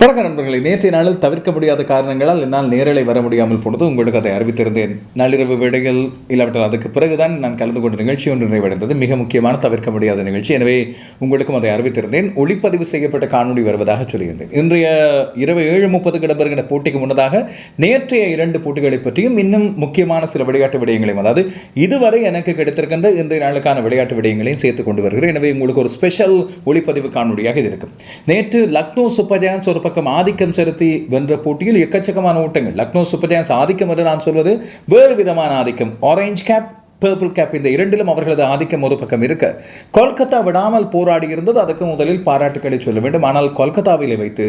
வணக்க நண்பர்களே நேற்றைய நாளில் தவிர்க்க முடியாத காரணங்களால் என்னால் நேரலை வர முடியாமல் போனது. உங்களுக்கு அதை அறிவித்திருந்தேன். நள்ளிரவு வேடைகள் இல்லாவிட்டால் அதுக்கு பிறகுதான் நான் கலந்து கொண்ட நிகழ்ச்சி ஒன்று நிறைவடைந்தது. மிக முக்கியமான தவிர்க்க முடியாத நிகழ்ச்சி. எனவே உங்களுக்கும் அதை அறிவித்திருந்தேன். ஒளிப்பதிவு செய்யப்பட்ட காணொலி வருவதாக சொல்லியிருந்தேன். இன்றைய இரவு ஏழு முப்பது இடம்பெறுகிற போட்டிக்கு முன்னதாக நேற்றைய இரண்டு போட்டிகளை பற்றியும் இன்னும் முக்கியமான சில விளையாட்டு விடயங்களையும் அதாவது இதுவரை எனக்கு கிடைத்திருக்கின்ற இன்றைய நாளுக்கான விளையாட்டு விடயங்களையும் சேர்த்து கொண்டு வருகிறேன். எனவே உங்களுக்கு ஒரு ஸ்பெஷல் ஒளிப்பதிவு காணொலியாக இது இருக்கும். நேற்று லக்னோ சூப்பர் ஜெயன்ஸ் ஒரு பக்கம் ஆதிக்கம் செலுத்தி வென்ற போட்டியில் எக்கச்சக்கமான ஓட்டங்கள். லக்னோ சூப்பர் ஜெயன்ஸ் ஆதிக்கம் என்று நான் சொல்வது வேறு விதமான ஆதிக்கம். ஆரஞ்சு கேப் பர்பிள் கேப் இந்த இரண்டிலும் அவர்களது ஆதிக்கம் ஒரு பக்கம் இருக்க. கொல்கத்தா விடாமல் போராடி இருந்தது அதுக்கு முதலில் பாராட்டுக்களை சொல்ல வேண்டும். ஆனால் கொல்கத்தாவிலே வைத்து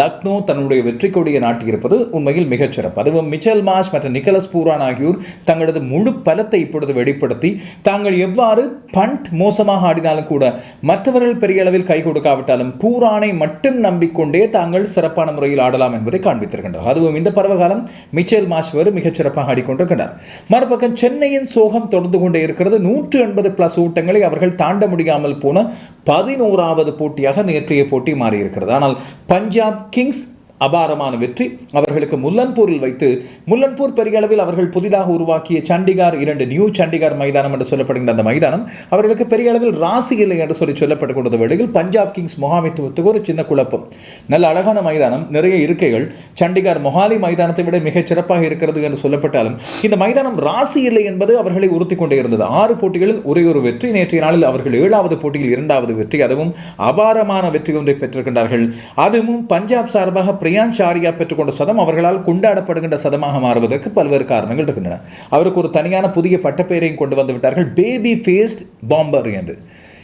லக்னோ தன்னுடைய வெற்றி கொடியை நாட்டியிருப்பது உண்மையில் மிகச் சிறப்பு. அதுவும் மிச்சல் மாஷ் மற்றும் நிக்கலஸ் பூரான் ஆகியோர் தங்களது முழு பலத்தை இப்பொழுது வெளிப்படுத்தி தாங்கள் எவ்வாறு பண்ட் மோசமாக ஆடினாலும் கூட மற்றவர்கள் பெரிய அளவில் கை கொடுக்காவிட்டாலும் பூரானை மட்டும் நம்பிக்கொண்டே தாங்கள் சிறப்பான முறையில் ஆடலாம் என்பதை காண்பித்திருக்கின்றனர். அதுவும் இந்த பருவகாலம் மிச்சேல் மாஷ் வரும் மிகச்சிறப்பாக ஆடிக்கொண்டிருக்கிறார் மறுபக்கம் சென்னையின் சோகம் தொடர்ந்து கொண்டே இருக்கிறது. நூற்று எண்பது பிளஸ் ஊட்டங்களை அவர்கள் தாண்ட முடியாமல் போன பதினோராவது போட்டியாக நேற்றைய போட்டி மாறியிருக்கிறது. ஆனால் பஞ்சாப் கிங்ஸ் அபாரமான வெற்றி. அவர்களுக்கு முல்லன்பூரில் வைத்து முல்லன்பூர் பெரிய அளவில் அவர்கள் புதிதாக உருவாக்கிய சண்டிகார் இரண்டு நியூ சண்டிகார் மைதானம் என்று சொல்லப்படுகின்ற அந்த மைதானம் அவர்களுக்கு பெரிய அளவில் ராசி இல்லை என்று சொல்லி சொல்லப்பட்டு கொண்ட வேளையில் பஞ்சாப் கிங்ஸ் முகாமித்துவத்துக்கு ஒரு சின்ன குழப்பம். நல்ல அழகான மைதானம் நிறைய இருக்கைகள் சண்டிகார் மொஹாலி மைதானத்தை விட மிகச் சிறப்பாக இருக்கிறது என்று சொல்லப்பட்டாலும் இந்த மைதானம் ராசி இல்லை என்பது அவர்களை உறுத்தி கொண்டே இருந்தது. ஆறு போட்டிகளில் ஒரே ஒரு வெற்றி. நேற்றைய நாளில் அவர்கள் ஏழாவது போட்டியில் இரண்டாவது வெற்றி அதுவும் அபாரமான வெற்றி ஒன்றை பெற்றிருக்கின்றார்கள். அதுவும் பஞ்சாப் சார்பாக பிரியான் பெற்றுக்கொண்ட சதம் அவர்களால் கொண்டாடப்படுகின்ற சதமாக மாறுவதற்கு பல்வேறு காரணங்கள் இருக்கின்றன. அவருக்கு ஒரு தனியான புதிய பட்டப்பெயரையும் கொண்டு வந்து விட்டார்கள். பேபி ஃபேஸ்ட் பாம்பர் என்று.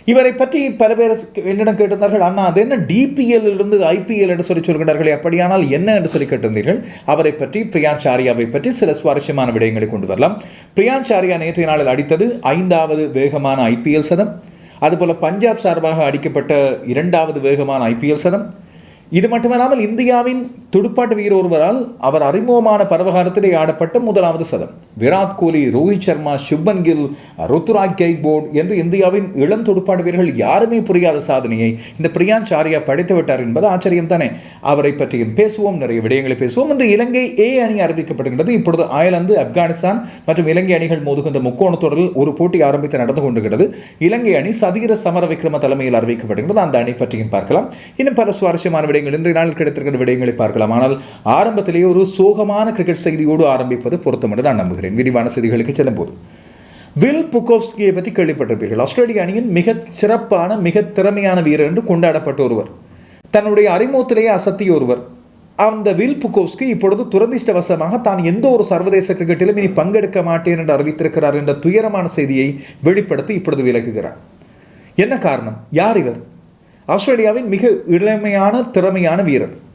இவரை பற்றி பல பேர் என்னிடம் கேட்டிருந்தார்கள். அண்ணா அது என்ன டிபிஎல் இருந்து ஐபிஎல் என்று சொல்லி சொல்கிறார்களே அப்படியானால் என்ன என்று சொல்லி கேட்டிருந்தீர்கள்? அவரை பற்றி பிரியான் சாரியாவை பற்றி சில சுவாரஸ்யமான விடயங்களை கொண்டு வரலாம். பிரியான் சாரியா நேற்றைய நாளில் அடித்தது ஐந்தாவது வேகமான ஐபிஎல் சதம். அதுபோல் பஞ்சாப் சார்பாக அடிக்கப்பட்ட இரண்டாவது வேகமான ஐபிஎல் சதம். இது மட்டுமல்லாமல் இந்தியாவின் துடுப்பாட்ட வீரர் ஒருவரால் அவர் அறிமுகமான பருவகாலத்திலே ஆடப்பட்ட முதலாவது சதம். விராட் கோலி ரோஹித் சர்மா சுப்மன் கில் ருத்துராஜ் கெய்போர்ட் என்று இந்தியாவின் இளம் துடுப்பாட்ட வீரர்கள் யாருமே புரியாத சாதனையை இந்த பிரியான் சாரியா படைத்து விட்டார் என்பது ஆச்சரியம் தானே. அவரை பற்றியும் பேசுவோம் நிறைய விடயங்களை பேசுவோம். என்று இலங்கை ஏ அணி அறிவிக்கப்படுகின்றது. இப்பொழுது அயர்லாந்து ஆப்கானிஸ்தான் மற்றும் இலங்கை அணிகள் மோதுகின்ற முக்கோண தொடரில் ஒரு போட்டி ஆரம்பித்து நடந்து கொண்டிருக்கிறது. இலங்கை அணி சதீர சமர விக்ரம தலைமையில் அறிவிக்கப்படுகின்றது. அந்த அணி பற்றியும் பார்க்கலாம். இன்னும் பல சுவாரஸ்யமான விடயங்கள் விடயங்கள் இன்றைய நாளில் கிடைத்திருக்கிற விடயங்களை பார்க்கலாம். ஆனால் ஆரம்பத்திலேயே ஒரு சோகமான கிரிக்கெட் செய்தியோடு ஆரம்பிப்பது பொருத்தம் என்று நான் நம்புகிறேன். விரிவான செய்திகளுக்கு செல்லும்போது. வில் புக்கோவ்ஸ்கியை பற்றி கேள்விப்பட்டிருப்பீர்கள். ஆஸ்திரேலிய அணியின் மிக சிறப்பான மிக திறமையான வீரர் என்று கொண்டாடப்பட்ட ஒருவர். தன்னுடைய அறிமுகத்திலேயே அசத்திய ஒருவர். அந்த வில் புக்கோவ்ஸ்கி இப்பொழுது துரதிர்ஷ்டவசமாக தான் எந்த ஒரு சர்வதேச கிரிக்கெட்டிலும் இனி பங்கெடுக்க மாட்டேன் என்று அறிவித்திருக்கிறார் என்ற துயரமான செய்தியை வெளிப்படுத்தி இப்பொழுது விலகுகிறார். என்ன காரணம்? யார் இவர்? ஆஸ்திரேலியாவின் மிக இளமையான திறமையான வீரர்.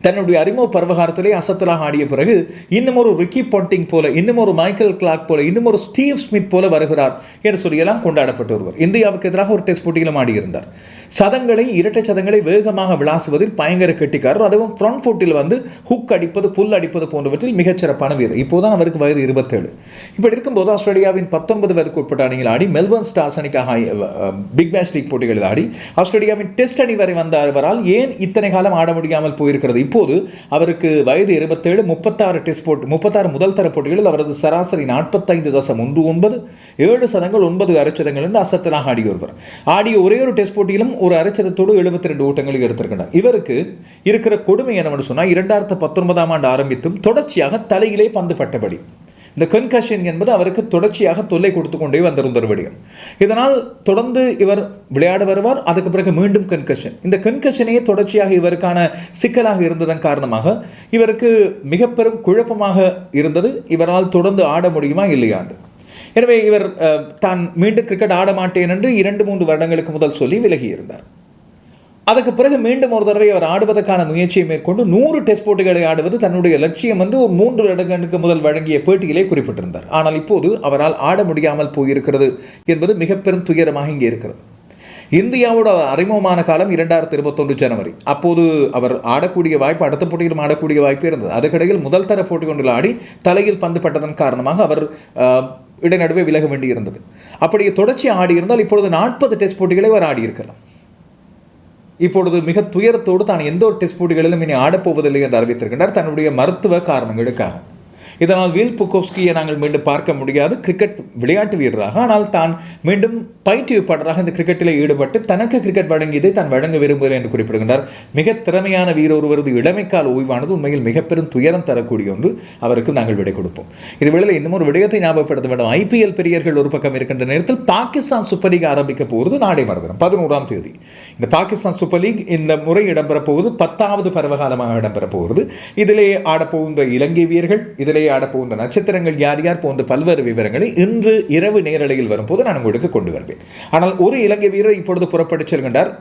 தன்னுடைய அறிமுக பருவகாரத்திலே அசத்தலாக ஆடிய பிறகு இன்னும் ஒரு ரிக்கி பாண்டிங் போல இன்னும் ஒரு மைக்கேல் கிளாக் போல இன்னும் ஒரு ஸ்டீவ் ஸ்மித் போல வருகிறார் என்று சொல்லியெல்லாம் கொண்டாடப்பட்டு வருவார் இந்தியாவுக்கு எதிராக ஒரு டெஸ்ட் போட்டியிலும் ஆடியிருந்தார். சதங்களை இரட்டை சதங்களை வேகமாக விளாசுவதில் பயங்கர கெட்டிக்காரர். அதுவும் ஃப்ரண்ட் ஃபுட்டில் வந்து ஹுக் அடிப்பது புல் அடிப்பது போன்றவற்றில் மிகச்சிறப்பான வீரர். இப்போதான் அவருக்கு வயது இருபத்தேழு. இப்படி இருக்கும்போது ஆஸ்திரேலியாவின் பத்தொன்பது வயதுக்கு உட்பட்ட அணியில் ஆடி மெல்பர்ன் ஸ்டார்ஸ் அணிக்காக பிக் மேட்ச் லீக் போட்டிகளில் ஆடி ஆஸ்திரேலியாவின் டெஸ்ட் அணி வரை வந்த அவரால் ஏன் இத்தனை காலம் ஆட முடியாமல் போயிருக்கிறது? இப்போது அவருக்கு வயது இருபத்தேழு முப்பத்தாறு டெஸ்ட் போட்டி முப்பத்தாறு முதல் தர போட்டிகளில் அவரது சராசரி நாற்பத்தைந்து தசம் ஒன்று ஒன்பது ஏழு சதங்கள் ஒன்பது அரைச்சதங்கள் என்று அசத்தலாக ஆடி வருவார் ஆடிய ஒரே ஒரு டெஸ்ட் போட்டியிலும் ஒரு அரைச்சதத்தோடு எழுபத்தி ரெண்டு ஓட்டங்களை எடுத்திருக்கிறார் இவருக்கு இருக்கிற கொடுமை என்னவென்று சொன்னால் இரண்டாயிரத்து பத்தொன்பதாம் ஆண்டு ஆரம்பித்தும் தொடர்ச்சியாக தலையிலே பந்து பட்டபடி. இந்த கன்கஷன் என்பது அவருக்கு தொடர்ச்சியாக தொல்லை கொடுத்து கொண்டே வந்திருந்த ஒரு விடயம். இதனால் தொடர்ந்து இவர் விளையாட வருவார் அதுக்கு பிறகு மீண்டும் கன்கஷன் இந்த கன்கஷனையே தொடர்ச்சியாக இவருக்கான சிக்கலாக இருந்ததன் காரணமாக இவருக்கு மிக பெரும் குழப்பமாக இருந்தது. இவரால் தொடர்ந்து ஆட முடியுமா இல்லையாண்டு எனவே இவர் தான் மீண்டும் கிரிக்கெட் ஆட மாட்டேன் என்று இரண்டு மூன்று வருடங்களுக்கு முதல் சொல்லி விலகி இருந்தார் அதுக்கு பிறகு மீண்டும் ஒரு தடவை அவர் ஆடுவதற்கான முயற்சியை மேற்கொண்டு நூறு டெஸ்ட் போட்டிகளை ஆடுவது தன்னுடைய லட்சியம் வந்து ஒரு மூன்று இடங்களுக்கு முதல் வழங்கிய பேட்டியிலே குறிப்பிட்டிருந்தார். ஆனால் இப்போது அவரால் ஆட முடியாமல் போயிருக்கிறது என்பது மிக பெரும் துயரமாக இங்கே இருக்கிறது. இந்தியாவோட அறிமுகமான காலம் இரண்டாயிரத்தி இருபத்தொன்று ஜனவரி. அப்போது அவர் ஆடக்கூடிய வாய்ப்பு அடுத்த போட்டியிலும் ஆடக்கூடிய வாய்ப்பு இருந்தது. அதுக்கிடையில் முதல் தர போட்டி ஒன்றில் ஆடி தலையில் பந்து பட்டதன் காரணமாக அவர் இடைநடுவே விலக வேண்டியிருந்தது. அப்படியே தொடர்ச்சி ஆடி இருந்தால் இப்பொழுது நாற்பது டெஸ்ட் போட்டிகளை அவர் ஆடியிருக்கிறார். இப்பொழுது மிக துயரத்தோடு தான் எந்த ஒரு டெஸ்ட் போட்டிகளிலும் இனி ஆடப்போவதில்லை என்று அறிவித்திருக்கின்றார் தன்னுடைய மருத்துவ காரணங்களுக்காக. இதனால் வில் புக்கோஸ்கியை நாங்கள் மீண்டும் பார்க்க முடியாது. கிரிக்கெட் விளையாட்டு வீரராக. ஆனால் தான் மீண்டும் பயிற்றுவிப்பாளராக இந்த கிரிக்கெட்டில் ஈடுபட்டு தனக்கு கிரிக்கெட் வழங்கியதை தான் வழங்க விரும்புகிறேன் என்று குறிப்பிடுகின்றார். மிக திறமையான வீரர் ஒருவரது இளமைக்கால ஓய்வானது உண்மையில் மிக பெரும் துயரம் தரக்கூடிய ஒன்று. அவருக்கு நாங்கள் விடை கொடுப்போம். இதுவேளை இன்னும் ஒரு விடயத்தை ஞாபகப்படுத்த வேண்டும். ஐபிஎல் பெரியர்கள் ஒரு பக்கம் இருக்கின்ற நேரத்தில் பாகிஸ்தான் சூப்பர் லீக் ஆரம்பிக்க போகிறது நாளை மறுதினம் பதினோராம் தேதி. இந்த பாகிஸ்தான் சூப்பர் லீக் இந்த முறை இடம்பெற போவது பத்தாவது பருவகாலமாக இடம்பெற போகிறது. இதிலே ஆடப்போகின்ற இலங்கை வீரர்கள் இதிலே ஆடப்போகின்ற நட்சத்திரங்கள் யார் யார் போன்ற பல்வேறு விவரங்களை இன்று இரவு நேரலையில் வரும்போது நான் உங்களுக்கு கொண்டு வருவேன். ஆனால் ஒரு இலங்கை வீரர் இப்பொழுது புறப்பட்டுச் செல்கின்றார்.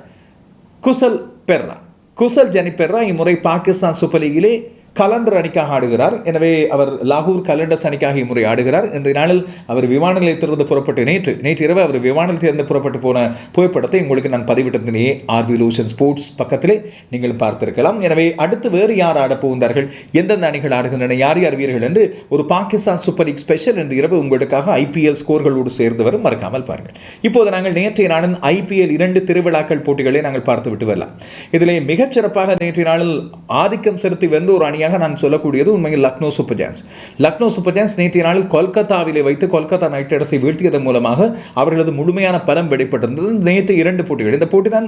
குசல் பெர்ரா. குசல் ஜனி பெர்ரா இம்முறை பாகிஸ்தான் சூப்பர் லீகிலே கலண்டர் அணிக்காக ஆடுகிறார். எனவே அவர் லாகூர் கலண்டர்ஸ் அணிக்காக இம்முறை ஆடுகிறார். இன்றைய நாளில் அவர் விமான நிலையத்திலிருந்து புறப்பட்டு நேற்று நேற்று இரவு அவர் விமான நிலையத்திலிருந்து புறப்பட்டு போன புகைப்படத்தை உங்களுக்கு நான் பதிவிட்டிருந்தேனே ஆர்வி லூஷன் ஸ்போர்ட்ஸ் பக்கத்திலே நீங்கள் பார்த்திருக்கலாம். எனவே அடுத்து வேறு யார் ஆடப் போகின்றார்கள்? எந்தெந்த அணிகள் ஆடுகின்றன? யார் யார் வீரர்கள் என்று ஒரு பாகிஸ்தான் சூப்பர் லீக் ஸ்பெஷல் என்று இரவு உங்களுக்காக ஐபிஎல் ஸ்கோர்களோடு சேர்ந்து வரும். மறக்காமல் பாருங்கள். இப்போது நாங்கள் நேற்றைய நாளின் ஐபிஎல் இரண்டு திருவிழாக்கள் போட்டிகளை நாங்கள் பார்த்து விட்டு வரலாம். இதிலே மிகச்சிறப்பாக நேற்றைய நாளில் ஆதிக்கம் செலுத்தி வென்ற ஒரு அணியாக நான் சொல்லக்கூடியது உண்மையில் Lucknow Super Giants Lucknow Super Giants நேற்றைய நாளில் கொல்கத்தாவிலே வைத்து கொல்கத்தா நைட் ரைடர்ஸை வீழ்த்தியதன் மூலமாக அவர்களது முழுமையான பலம் வெளிப்பட்டிருந்தது. நேற்று இரண்டு போட்டிகள். இந்த போட்டி தான்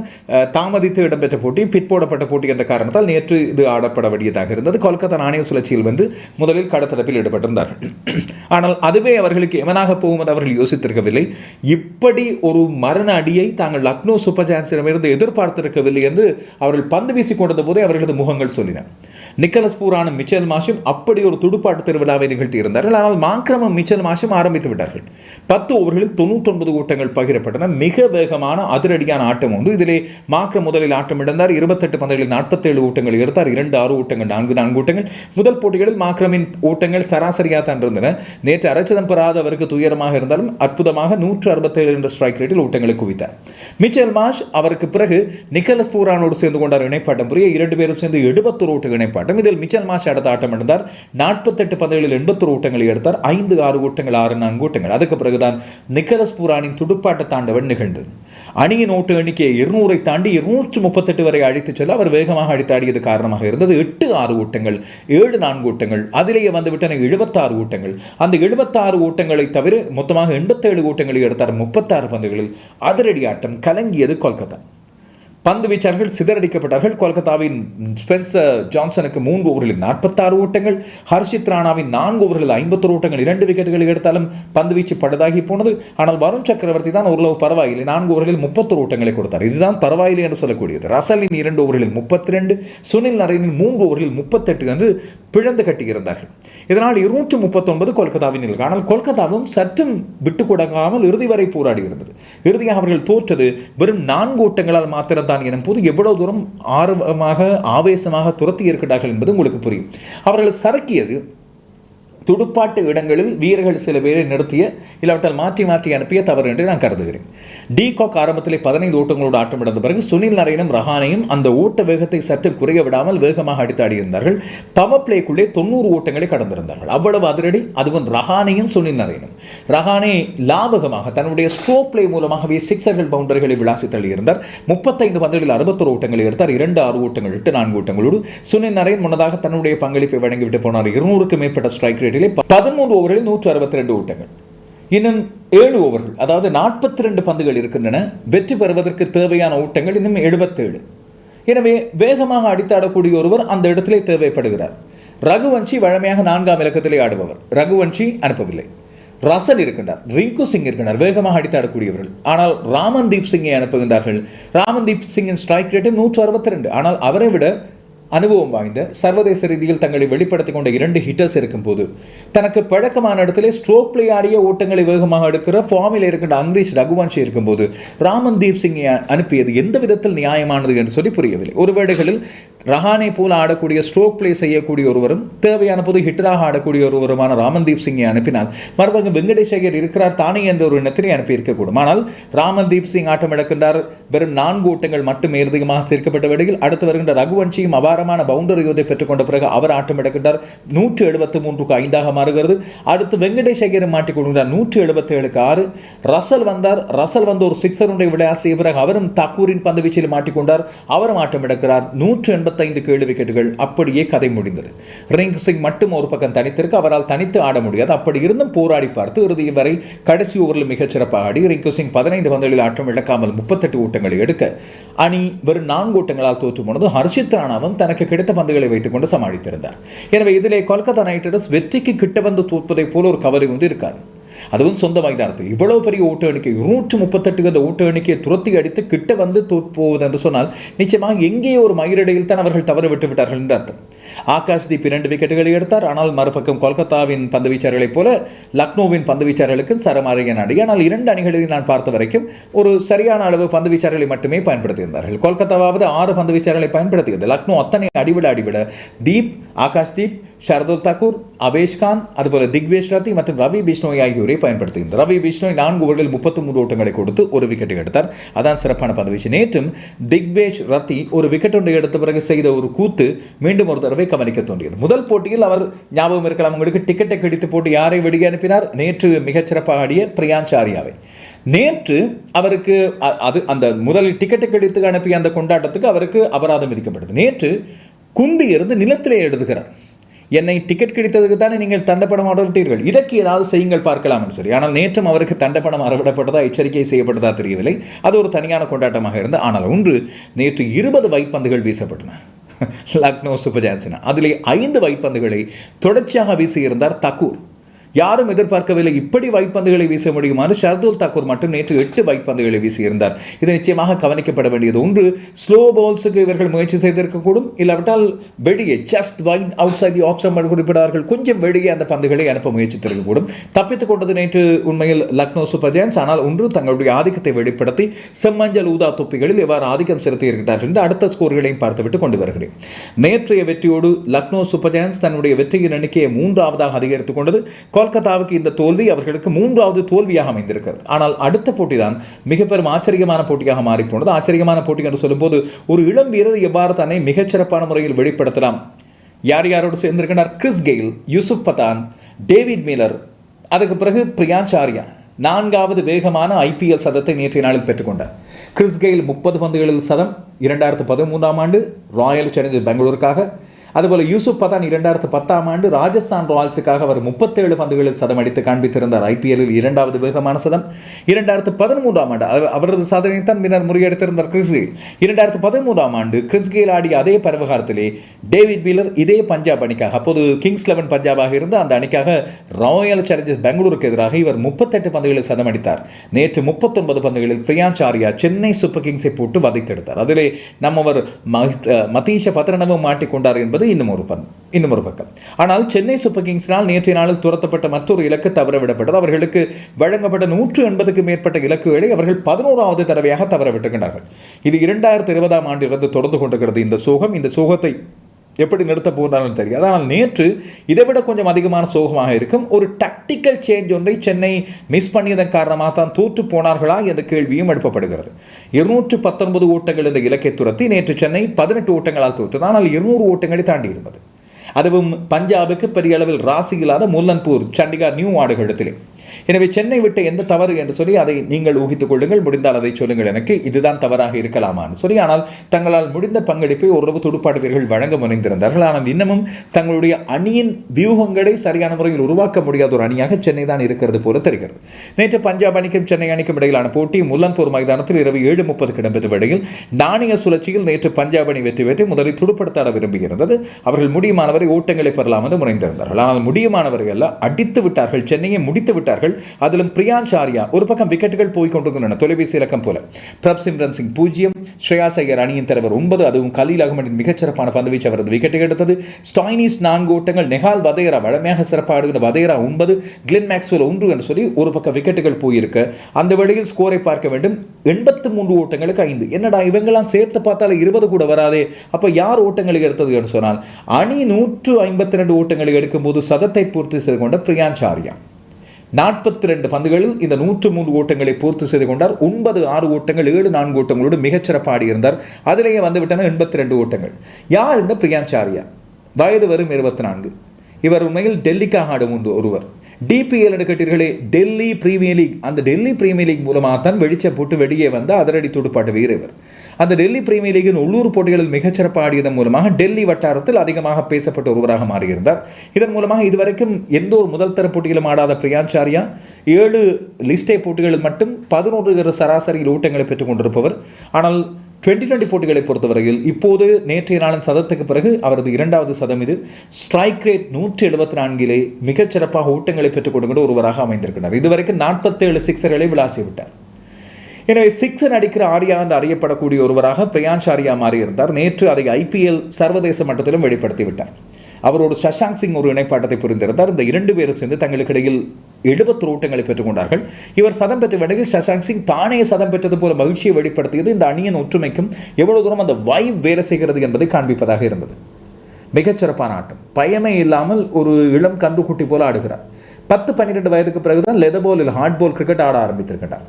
தாமதித்து இடம்பெற்ற போட்டி பிற்போடப்பட்ட போட்டி என்ற காரணத்தால் நேற்று இது ஆடப்பட வேண்டியதாக இருந்தது. கொல்கத்தா நாணய சுழற்சியில் வந்து முதலில் கடத்தரப்பில் ஈடுபட்டிருந்தார்கள் ஆனால் அதுவே அவர்களுக்கு எவனாக போகும் என்று அவர்கள் யோசித்திருக்கவில்லை. இப்படி ஒரு மரண அடியை தாங்கள் லக்னோ சூப்பர் ஜான்ஸிடமிருந்து எதிர்பார்த்திருக்கவில்லை என்று அவர்கள் பந்து வீசிக் கொண்டிருந்த போதே அவர்களது முகங்கள் சொல்லின. நிக்கலஸ் பூரானும் மிச்சல் மாஷும் அப்படி ஒரு துடுப்பாட்டு திருவிழாவை நிகழ்த்தி இருந்தார்கள் ஆனால் மாக்கிரமும் மிச்சல் மாஷும் ஆரம்பித்து விட்டார்கள். பத்து ஓவர்களில் தொண்ணூற்றொன்பது ஓட்டங்கள் பகிரப்பட்டன. மிக வேகமான அதிரடியான ஆட்டம் ஒன்று. இதிலே மாக்ரம் முதலில் ஆட்டம் இழந்தார். இருபத்தெட்டு பந்துகளில் நாற்பத்தேழு ஓட்டங்கள் எடுத்தார். இரண்டு ஆறு ஓட்டங்கள் நான்கு நான்கு ஓட்டங்கள். முதல் போட்டிகளில் மாக்ரமின் ஓட்டங்கள் சராசரியாக தான் இருந்தன. நேற்று அரைச்சதம் பெறாத அவருக்கு துயரமாக இருந்தாலும் அற்புதமாக நூற்று அறுபத்தேழு என்ற ஸ்ட்ரைக் ரேட்டில் ஓட்டங்களை குவித்தார். மிச்சல் மாஷ் அவருக்கு பிறகு நிக்கலஸ் பூரானோடு சேர்ந்து கொண்டார் இணைப்பாட்டம் புரிய. இரண்டு பேரும் சேர்ந்து எழுபத்தொரு ஓட்டு இணைப்பாட்டம் ஆட்டம் இதில் மிச்சல் மாஷ் அடுத்த ஆட்டம் எடுத்தார். நாற்பத்தெட்டு பந்தயங்களில் எண்பத்தொரு ஓட்டங்களை எடுத்தார். ஐந்து ஆறு ஓட்டங்கள் ஆறு நான்கு ஓட்டங்கள் அதுக்கு பிறகுதான் நிக்கலஸ் பூரானின் துடுப்பாட்ட தாண்டவன் நிகழ்ந்தது. அணியின் ஓட்டு எண்ணிக்கையை இருநூறை தாண்டி இருநூற்று முப்பத்தெட்டு வரை அழைத்துச் செல்ல அவர் வேகமாக அடித்தாடியது காரணமாக இருந்தது. எட்டு ஆறு ஓட்டங்கள் ஏழு நான்கு ஓட்டங்கள் அதிலேயே வந்துவிட்டன எழுபத்தாறு ஓட்டங்கள் அந்த எழுபத்தாறு ஓட்டங்களை தவிர மொத்தமாக எண்பத்தேழு ஓட்டங்களை எடுத்தார் முப்பத்தாறு பந்துகளில். அதிரடி ஆட்டம் கலங்கியது கொல்கத்தா. பந்து வீச்சாளர்கள் சிதறடிக்கப்பட்டார்கள். கொல்கத்தாவின் ஸ்பென்சர் ஜான்சனுக்கு மூன்று ஓவர்களில் நாற்பத்தாறு ஓட்டங்கள். ஹர்ஷித் ராணாவின் நான்கு ஓவர்களில் ஐம்பத்தொரு ஓட்டங்கள். இரண்டு விக்கெட்டுகள் எடுத்தாலும் பந்து வீச்சு படுதாகி போனது. ஆனால் வருண் சக்கரவர்த்தி தான் ஓரளவு பரவாயில்லை. நான்கு ஓவர்களில் முப்பத்தொரு ஓட்டங்களை கொடுத்தார். இதுதான் பரவாயில்லை என்று சொல்லக்கூடியது. ரசலின் இரண்டு ஓவர்களில் முப்பத்தி ரெண்டு சுனில் நரேனின் மூன்று ஓவர்களில் முப்பத்தெட்டு என்று பிழந்து கட்டியிருந்தார்கள். இதனால் இருநூற்று முப்பத்தொன்பது கொல்கத்தாவின் நிலை ஆனால் கொல்கத்தாவும் சற்றும் விட்டு கொடுக்காமல் இறுதி வரை போராடி இருந்தது இறுதியாக அவர்கள் தோற்றது வெறும் நான்கு ஓட்டங்களால் மாத்திரம்தான் எனும் போது எவ்வளவு தூரம் ஆர்வமாக ஆவேசமாக துரத்தி இருக்கிறார்கள் என்பது உங்களுக்கு புரியும். அவர்கள் சறுக்கியது துடுப்பாட்டு இடங்களில் வீரர்கள் சில பேரை நிறுத்திய இல்லாவிட்டால் மாற்றி மாற்றி அனுப்பிய தவறு என்று நான் கருதுகிறேன். டி காக் ஆரம்பத்தில் பதினைந்து ஓட்டங்களோடு ஆட்டம் பிறகு சுனில் நரேனும் ரஹானையும் அந்த ஓட்ட வேகத்தை சற்று குறைய விடாமல் வேகமாக அடித்தாடி இருந்தார்கள் பவர் பிளேக்குள்ளே தொண்ணூறு ஓட்டங்களை கடந்திருந்தார்கள். அவ்வளவு அதிரடி அதுவும் ரஹானையும் சுனில் நரேனும். ரஹானே லாபகமாக தன்னுடைய ஸ்ட்ரோக் பிளே மூலமாகவே சிக்ஸர்கள் பவுண்டரிகளை விளாசி தள்ளியிருந்தார். முப்பத்தைந்து பந்துகளில் அறுபத்தொரு ஓட்டங்களை எடுத்தார். இரண்டு ஆறு ஓட்டங்கள் எட்டு நான்கு ஓட்டங்களோடு சுனில் நரேன் முன்னதாக தன்னுடைய பங்களிப்பை வழங்கிவிட்டு போனார். இருநூறுக்கு மேற்பட்ட ஸ்ட்ரைக் ரேட் பதிமூன்று ஓவரில் நூற்று அறுபத்தி ரெண்டு ஓட்டங்கள். இன்னும் ஏழு ஓவர்கள் அதாவது நாற்பத்தி ரெண்டு பந்துகள் இருக்கின்றன. வெற்றி பெறுவதற்கு தேவையான ஓட்டங்கள் இன்னும் எழுபத்தேழு. எனவே வேகமாக அடித்தாடக்கூடிய ஒருவர் அந்த இடத்திலே தேவைப்படுகிறார். ரகுவன்ஷி வழமையாக நான்காம் இலக்கத்திலே ஆடுபவர். ரகுவன்ஷி அனுப்பவில்லை. ரசல் இருக்கின்றார் ரிங்கு சிங் இருக்கின்றார் வேகமாக அடித்தாடக்கூடியவர்கள். ஆனால் ராமன்தீப் சிங்கை அனுப்புகின்றார்கள். ராமன்தீப் சிங்கின் ஸ்ட்ரைக் ரேட்டு நூற்று அறுபத்தி ரெண்டு ஆனால் அவரை விட அனுபவம் வாய்ந்த சர்வதேச ரீதியில் தங்களை வெளிப்படுத்திக் கொண்ட இரண்டு ஹிட்டர்ஸ் இருக்கும்போது தனக்கு பழக்கமான இடத்திலே ஸ்ட்ரோக் பிளே ஆடிய ஓட்டங்களை வேகமாக எடுக்கிற ஃபார்மில் இருக்கின்ற அங்கிரீஷ் ரகுவன்ஷி இருக்கும்போது ராமன்தீப் சிங்கை அனுப்பியது எந்த விதத்தில் நியாயமானது என்று சொல்லி புரியவில்லை. ஒரு வேடைகளில் ரஹானை போல் ஆடக்கூடிய ஸ்ட்ரோக் பிளே செய்யக்கூடிய ஒருவரும் தேவையான போது ஹிட்டராக ஆடக்கூடிய ஒருவருமான ராமன்தீப் சிங்கை அனுப்பினால் மறுபக்கம் வெங்கடேஷ் ஐயர் இருக்கிறார் தானே என்ற ஒரு எண்ணத்தினை அனுப்பியிருக்கக்கூடும். ஆனால் ராமன்தீப் சிங் ஆட்டம் இழக்கின்றார். வெறும் நான்கு ஓட்டங்கள் மட்டுமே அதிகமாக சேர்க்கப்பட்ட வேளையில் அடுத்து வருகின்ற ரகுவன்ஷியும் அபாரமான பவுண்டரி யோதை பெற்றுக்கொண்ட பிறகு அவர் ஆட்டம் இழக்கின்றார். நூற்று எழுபத்து மூன்றுக்கு ஐந்தாக மாறுகிறது. அடுத்து வெங்கடேஷ் ஐயர் மாட்டிக் கொள்கிறார் நூற்று எழுபத்தி ஏழுக்கு ஆறு. ரசல் வந்தார். ரசல் வந்து ஒரு சிக்ஸர் ஒன்றை விளையாசிய பிறகு அவரும் தாக்கூரின் பந்து வீச்சில் மாட்டிக்கொண்டார் அவரும் ஆட்டம் இழக்கிறார். நூற்று எண்பத்தைந்து ஏழு விக்கெட்டுகள் அப்படியே கதை முடிந்தது. ரிங்க் சிங் மட்டும் ஒரு பக்கம் தனித்திருக்க அவரால் தனித்து ஆட முடியாது. அப்படி இருந்தும் போராடி பார்த்து இறுதி வரை கடைசி ஓவரில் மிகச்சிறப்பாக ஆடி ரிங்கு சிங் பதினைந்து பந்துகளில் ஆட்டம் இழக்காமல் முப்பத்தெட்டு ஓட்டங்களை எடுக்க அணி வெறும் நான்கு ஓட்டங்களால் தோற்று போனது. ஹர்ஷித் ராணாவும் தனக்கு கிடைத்த பந்துகளை வைத்துக் கொண்டு சமாளித்திருந்தார். எனவே இதிலே கொல்கத்தா நைட் ரைடர்ஸ் வெற்றிக்கு கிட்ட வந்து தோற்பதை போல ஒரு கவலை ஒன்று இருக்காது. அதுவும் சொந்த மைதானத்தில் இவ்வளவு பெரிய ஓட்ட எண்ணிக்கை நூற்று முப்பத்தெட்டுக்கு அந்த ஓட்ட எண்ணிக்கையை துரத்தி அடித்து கிட்ட வந்து தோற்போவது என்று சொன்னால் நிச்சயமாக எங்கே ஒரு மயிரிடையில் தான் அவர்கள் தவறு விட்டு விட்டார்கள் என்று அர்த்தம். ஆகாஷ்தீப் இரண்டு விக்கெட்டுகளை எடுத்தார். ஆனால் மறுபக்கம் கொல்கத்தாவின் பந்து வீச்சாளர்களைப் போல லக்னோவின் பந்து வீச்சாளர்களுக்கு சரமாரிய அடி. ஆனால் இரண்டு அணிகளில் நான் பார்த்த வரைக்கும் ஒரு சரியான அளவு பந்து வீச்சாளர்களை மட்டுமே பயன்படுத்தியிருந்தார்கள். கொல்கத்தாவாவது ஆறு பந்து வீச்சாளர்களை பயன்படுத்தியது. லக்னோ அத்தனை அடிவிட அடிவிட தீப் ஆகாஷ்தீப் ஷர்துல் தாக்கூர் அபேஷ் கான் அதுபோல திக்வேஷ் ரத்தி மற்றும் ரவி பிஷ்ணோய் ஆகியோரை பயன்படுத்துகின்றனர். ரவி பிஷ்ணோய் நான்கு ஓவர்களில் முப்பத்தி மூன்று ஓட்டங்களை கொடுத்து ஒரு விக்கெட் எடுத்தார். அதான் சிறப்பான பதவி நேற்றும் திக்வேஷ் ரத்தி ஒரு விக்கெட் ஒன்றை எடுத்த பிறகு செய்த ஒரு கூத்து மீண்டும் ஒரு தடவை கவனிக்க தோன்றியது. முதல் போட்டியில் அவர் ஞாபகம் இருக்கலாம் உங்களுக்கு டிக்கெட்டை கிடைத்து போட்டு யாரை வெளியே அனுப்பினார்? நேற்று மிகச்சிறப்பாக ஆடிய பிரியாஞ்சாரியாவை நேற்று அவருக்கு அ- அது அந்த முதலில் டிக்கெட்டை கிடைத்து அனுப்பிய அந்த கொண்டாட்டத்துக்கு அவருக்கு அபராதம் விதிக்கப்பட்டது. நேற்று குந்தி இருந்து நிலத்திலே எழுதுகிறார். என்னை டிக்கெட் கிடைத்ததுக்கு தானே நீங்கள் தண்டப்படம் அறவிட்டீர்கள் இதற்கு ஏதாவது செய்யுங்கள் பார்க்கலாம்னு சொல்லி ஆனால் நேற்றும் அவருக்கு தண்டப்படம் அறவிடப்பட்டதா எச்சரிக்கை செய்யப்பட்டதா தெரியவில்லை. அது ஒரு தனியான கொண்டாட்டமாக இருந்தது ஆனால் ஒன்று நேற்று இருபது வைப்பந்துகள் வீசப்பட்டன. லக்னோ சூப்பர் ஜான்சனா அதிலே ஐந்து வைப்பந்துகளை தொடர்ச்சியாக வீசியிருந்தார் தக்கூர் யாரும் எதிர்பார்க்கவில்லை இப்படி வைப்பந்துகளை வீச முடியுமாறு ஷர்துல் தாக்கூர் மட்டும் நேற்று எட்டு வைப்பந்துகளை வீசியிருந்தார். இது நிச்சயமாக கவனிக்கப்பட வேண்டியது. ஒன்று ஸ்லோ பால்ஸுக்கு இவர்கள் முயற்சி செய்திருக்கக்கூடும். இல்லாவிட்டால் வெளியே just wide outside the off stump குறிப்பிடார்கள். கொஞ்சம் வெளியே அந்த பந்துகளை அனுப்ப முயற்சித்திருக்கக்கூடும். தப்பித்துக் கொண்டது நேற்று உண்மையில் லக்னோ சூப்பர் ஜெயன்ஸ். ஆனால் ஒன்று தங்களுடைய ஆதிக்கத்தை வெளிப்படுத்தி செம்மஞ்சள் ஊதா தொப்பிகளில் எவ்வாறு ஆதிக்கம் செலுத்தி இருக்கிறார்கள் என்று அடுத்த ஸ்கோர்களையும் பார்த்துவிட்டு கொண்டு வருகிறேன். நேற்றைய வெற்றியோடு லக்னோ சூப்பர் ஜெயன்ஸ் தன்னுடைய வெற்றியின் எண்ணிக்கையை மூன்றாவதாக அதிகரித்துக் கொண்டது. கொல்கத்தாவுக்கு இந்த தோல்வி அவர்களுக்கு மூன்றாவது தோல்வியாக அமைந்திருக்கிறது. ஆனால் அடுத்த போட்டிதான் மிகப்பெரும் மிக பெரும் ஆச்சரியமான போட்டியாக மாறிப்போனது. ஆச்சரியமான போட்டி என்று சொல்லும்போது ஒரு இளம் வீரர் எவ்வாறு தன்னை மிகச்சிறப்பான முறையில் வெளிப்படுத்தலாம்? யார் யாரோடு சேர்ந்திருக்கிறார்? Chris Gayle Yusuf Pathan David Miller. அதுக்கு பிறகு பிரியாச்சாரியா நான்காவது வேகமான ஐபிஎல் சதத்தை நேற்றைய நாளில் பெற்றுக்கொண்டார். கிறிஸ் கெயில் முப்பது பந்துகளில் சதம். இரண்டாயிரத்து பதிமூன்றாம் ஆண்டு ராயல் சேலஞ்சர்ஸ் பெங்களூருக்காக அதுபோல் யூசுப் பதான் இரண்டாயிரத்து பத்தாம் ஆண்டு ராஜஸ்தான் ராயல்ஸுக்காக அவர் முப்பத்தேழு பந்துகளில் சதம் அடித்து காண்பித்திருந்தார் ஐபிஎல்லில் இரண்டாவது வேகமான சதம். இரண்டாயிரத்து பதிமூன்றாம் ஆண்டு அவரது சாதனையை தான் பின்னர் முறியடித்திருந்தார் கிறிஸ் கெயில் இரண்டாயிரத்து பதிமூன்றாம் ஆண்டு கிறிஸ் கெயில் ஆடிய அதே பரவகாரத்திலே டேவிட் வீலர் இதே பஞ்சாப் அணிக்காக அப்போது கிங்ஸ் லெவன் பஞ்சாபாக இருந்த அந்த அணிக்காக ராயல் சேலஞ்சர்ஸ் பெங்களூருக்கு எதிராக இவர் முப்பத்தெட்டு பந்துகளில் சதம் அடித்தார் நேற்று முப்பத்தொன்பது பந்துகளில் பிரியான்ச் ஆரியா சென்னை சூப்பர் கிங்ஸை போட்டு வதைத்தெடுத்தார். அதிலே நம்மவர் மதீஷ பத்ரனவும் மாட்டிக்கொண்டார் என்பது இன்னும் ஒரு பந்த் இன்னும் ஒரு பக்கம். ஆனால் சென்னை சூப்பர் கிங்ஸினால் நேற்றைய நாளில் துரத்தப்பட்ட மற்றொரு இலக்கு தவறவிடப்பட்டது. அவர்களுக்கு வழங்கப்பட்ட நூற்று எண்பதுக்கு மேற்பட்ட இலக்குகளை அவர்கள் பதினோராவது தடவையாக தவறவிட்டுகின்றார்கள் இது இரண்டாயிரத்தி இருபதாம் ஆண்டிலிருந்து தொடர்ந்து கொண்டிருக்கிறது. இந்த சோகம் இந்த சோகத்தை எப்படி நிறுத்த போகிறாலும் தெரியாது ஆனால் நேற்று இதை விட கொஞ்சம் அதிகமான சோகமாக இருக்கும். ஒரு டாக்டிக்கல் சேஞ்ச் ஒன்றை சென்னை மிஸ் பண்ணியதன் காரணமாக தான் தோற்று போனார்களா என்ற கேள்வியும் எழுப்பப்படுகிறது. இருநூற்று பத்தொன்பது ஓட்டங்கள் இந்த இலக்கை துரத்தி நேற்று சென்னை பதினெட்டு ஓட்டங்களால் தோற்றது. ஆனால் இருநூறு ஓட்டங்களை தாண்டி இருந்தது அதுவும் பஞ்சாபுக்கு பெரிய அளவில் ராசி இல்லாத முல்லன்பூர் சண்டிகார் நியூ ஆடுகளத்திலே எனவே சென்னை விட்ட எந்த தவறு என்று சொல்லி அதை நீங்கள் ஊகித்துக் கொள்ளுங்கள். முடிந்தால் அதை சொல்லுங்கள் எனக்கு. இதுதான் தவறாக இருக்கலாமான்னு சொல்லி ஆனால் தங்களால் முடிந்த பங்களிப்பை ஓரளவு துடுப்பாட்டு வீரர்கள் வழங்க முனைந்திருந்தார்கள். ஆனால் இன்னமும் தங்களுடைய அணியின் வியூகங்களை சரியான முறையில் உருவாக்க முடியாத ஒரு அணியாக சென்னை தான் இருக்கிறது போல தெரிகிறது. நேற்று பஞ்சாப் அணிக்கும் சென்னை அணிக்கும் இடையிலான போட்டி முல்லன்பூர் மைதானத்தில் இரவு ஏழு முப்பதுக்கு இடம்பெற்ற வேளையில் நாணய சுழற்சியில் நேற்று பஞ்சாப் அணி வெற்றி பெற்று முதலில் துடுப்படுத்தாட விரும்பியிருந்தது அவர்கள் முடியுமானவரை ஓட்டங்களை பெறலாம் என்று முனைந்திருந்தார்கள். ஆனால் முடியுமானவர்கள் அடித்து விட்டார்கள் சென்னையை முடித்து விட்டார்கள். அதிலும் பிரியான் சாரியா ஒரு பக்கம் விக்கெட்டுகள் போய் கொண்டிருந்தன தொலைபேசி இலக்கம் போல. பிரப் சிம்ரன் சிங் பூஜ்ஜியம் ஸ்ரேயாஸ் ஐயர் அணியின் தலைவர் ஒன்பது அதுவும் கலீல் அகமதின் மிகச்சிறப்பான பந்துவீச்சு அவரது விக்கெட்டை எடுத்தது. ஸ்டாய்னிஸ் நான்கு ஓட்டங்கள் நெஹால் வதேரா வழமையாக சிறப்பாடுகிற வதேரா ஒன்பது கிளின் மேக்ஸ்வெல் ஒன்று என்று சொல்லி ஒரு பக்கம் விக்கெட்டுகள் போயிருக்க. அந்த வேளையில் ஸ்கோரை பார்க்க வேண்டும். எண்பத்து மூன்று ஓட்டங்களுக்கு ஐந்து. என்னடா இவங்கெல்லாம் சேர்த்து பார்த்தால இருபது கூட வராதே. அப்போ யார் ஓட்டங்களை எடுத்தது என்று சொன்னால் அணி நூற்று நூற்று ஐம்பத்தி ரெண்டு ஓட்டங்களை எடுக்கும்போது சதத்தை பூர்த்தி செய்து கொண்ட பிரியாஞ்சாரியா. நாற்பத்தி ரெண்டு பந்துகளில் இந்த நூற்று மூன்று ஓட்டங்களை பூர்த்தி செய்து கொண்டார். ஒன்பது ஆறு ஓட்டங்கள் ஏழு நான்கு ஓட்டங்களோடு மிகச்சிறப்பாடி இருந்தார். அதிலேயே வந்துவிட்டன எண்பத்தி ரெண்டு ஓட்டங்கள். யார் இந்த பிரியாஞ்சாரியா? வயது வரும் இருபத்தி நான்கு இவர் உண்மையில் டெல்லிக்காக ஆடும் ஒன்று ஒருவர். டிபிஎல் என்று கேட்டீர்களே டெல்லி பிரீமியர் லீக். அந்த டெல்லி பிரீமியர் லீக் மூலமாக தான் வெளிச்சம் போட்டு வெளியே வந்த அதிரடி துடுப்பாட்ட வீரர் இவர். அந்த டெல்லி பிரீமியர் லீகின் உள்ளூர் போட்டிகளில் மிகச்சிறப்பாக ஆடியதன் மூலமாக டெல்லி வட்டாரத்தில் அதிகமாக பேசப்பட்ட ஒருவராக மாறியிருந்தார். இதன் மூலமாக இதுவரைக்கும் எந்த ஒரு முதல் தர போட்டியிலும் ஆடாத பிரியாச்சாரியா ஏழு லிஸ்டே போட்டிகளில் மட்டும் பதினோரு சராசரியில் ஊட்டங்களை பெற்றுக் கொண்டிருப்பவர். ஆனால் டுவெண்ட்டி டுவெண்ட்டி போட்டிகளை பொறுத்தவரையில் இப்போது நேற்றைய நாளின் சதத்துக்கு பிறகு அவரது இரண்டாவது சதம் இது ஸ்ட்ரைக் ரேட் நூற்றி எழுபத்தி நான்கிலே மிகச்சிறப்பாக ஊட்டங்களை பெற்றுக் கொடுக்கின்ற ஒருவராக அமைந்திருக்கிறார். இதுவரைக்கும் நாற்பத்தேழு சிக்ஸர்களை விளாசிவிட்டார். எனவே சிக்ஸன் அடிக்கிற ஆரியா என்று அறியப்படக்கூடிய ஒருவராக பிரியான்ஷ் ஆரியா மாறியிருந்தார். நேற்று அதை ஐபிஎல் சர்வதேச மட்டத்திலும் வெளிப்படுத்தி விட்டார் அவரோடு சஷாங்க் சிங் ஒரு இணைப்பாட்டத்தை புரிந்திருந்தார். இந்த இரண்டு பேரும் சேர்ந்து தங்களுக்கு இடையில் எழுபத்தி ஓட்டங்களை பெற்றுக்கொண்டார்கள் இவர் சதம் பெற்ற வேண்டிய சஷாங்க் சிங் தானே சதம் பெற்றது போல மகிழ்ச்சியை வெளிப்படுத்தியது. இந்த அணியின் ஒற்றுமைக்கும் எவ்வளவு தூரம் அந்த வைப் வேலை செய்கிறது என்பதை காண்பிப்பதாக இருந்தது. மிகச்சிறப்பான ஆட்டம். பயமே இல்லாமல் ஒரு இளம் கன்றுக்குட்டி போல ஆடுகிறார். பத்து பன்னிரெண்டு வயதுக்கு பிறகுதான் லெதர் பால் இல்லை ஹார்ட் பால் கிரிக்கெட் ஆட ஆரம்பித்திருக்கிறார்.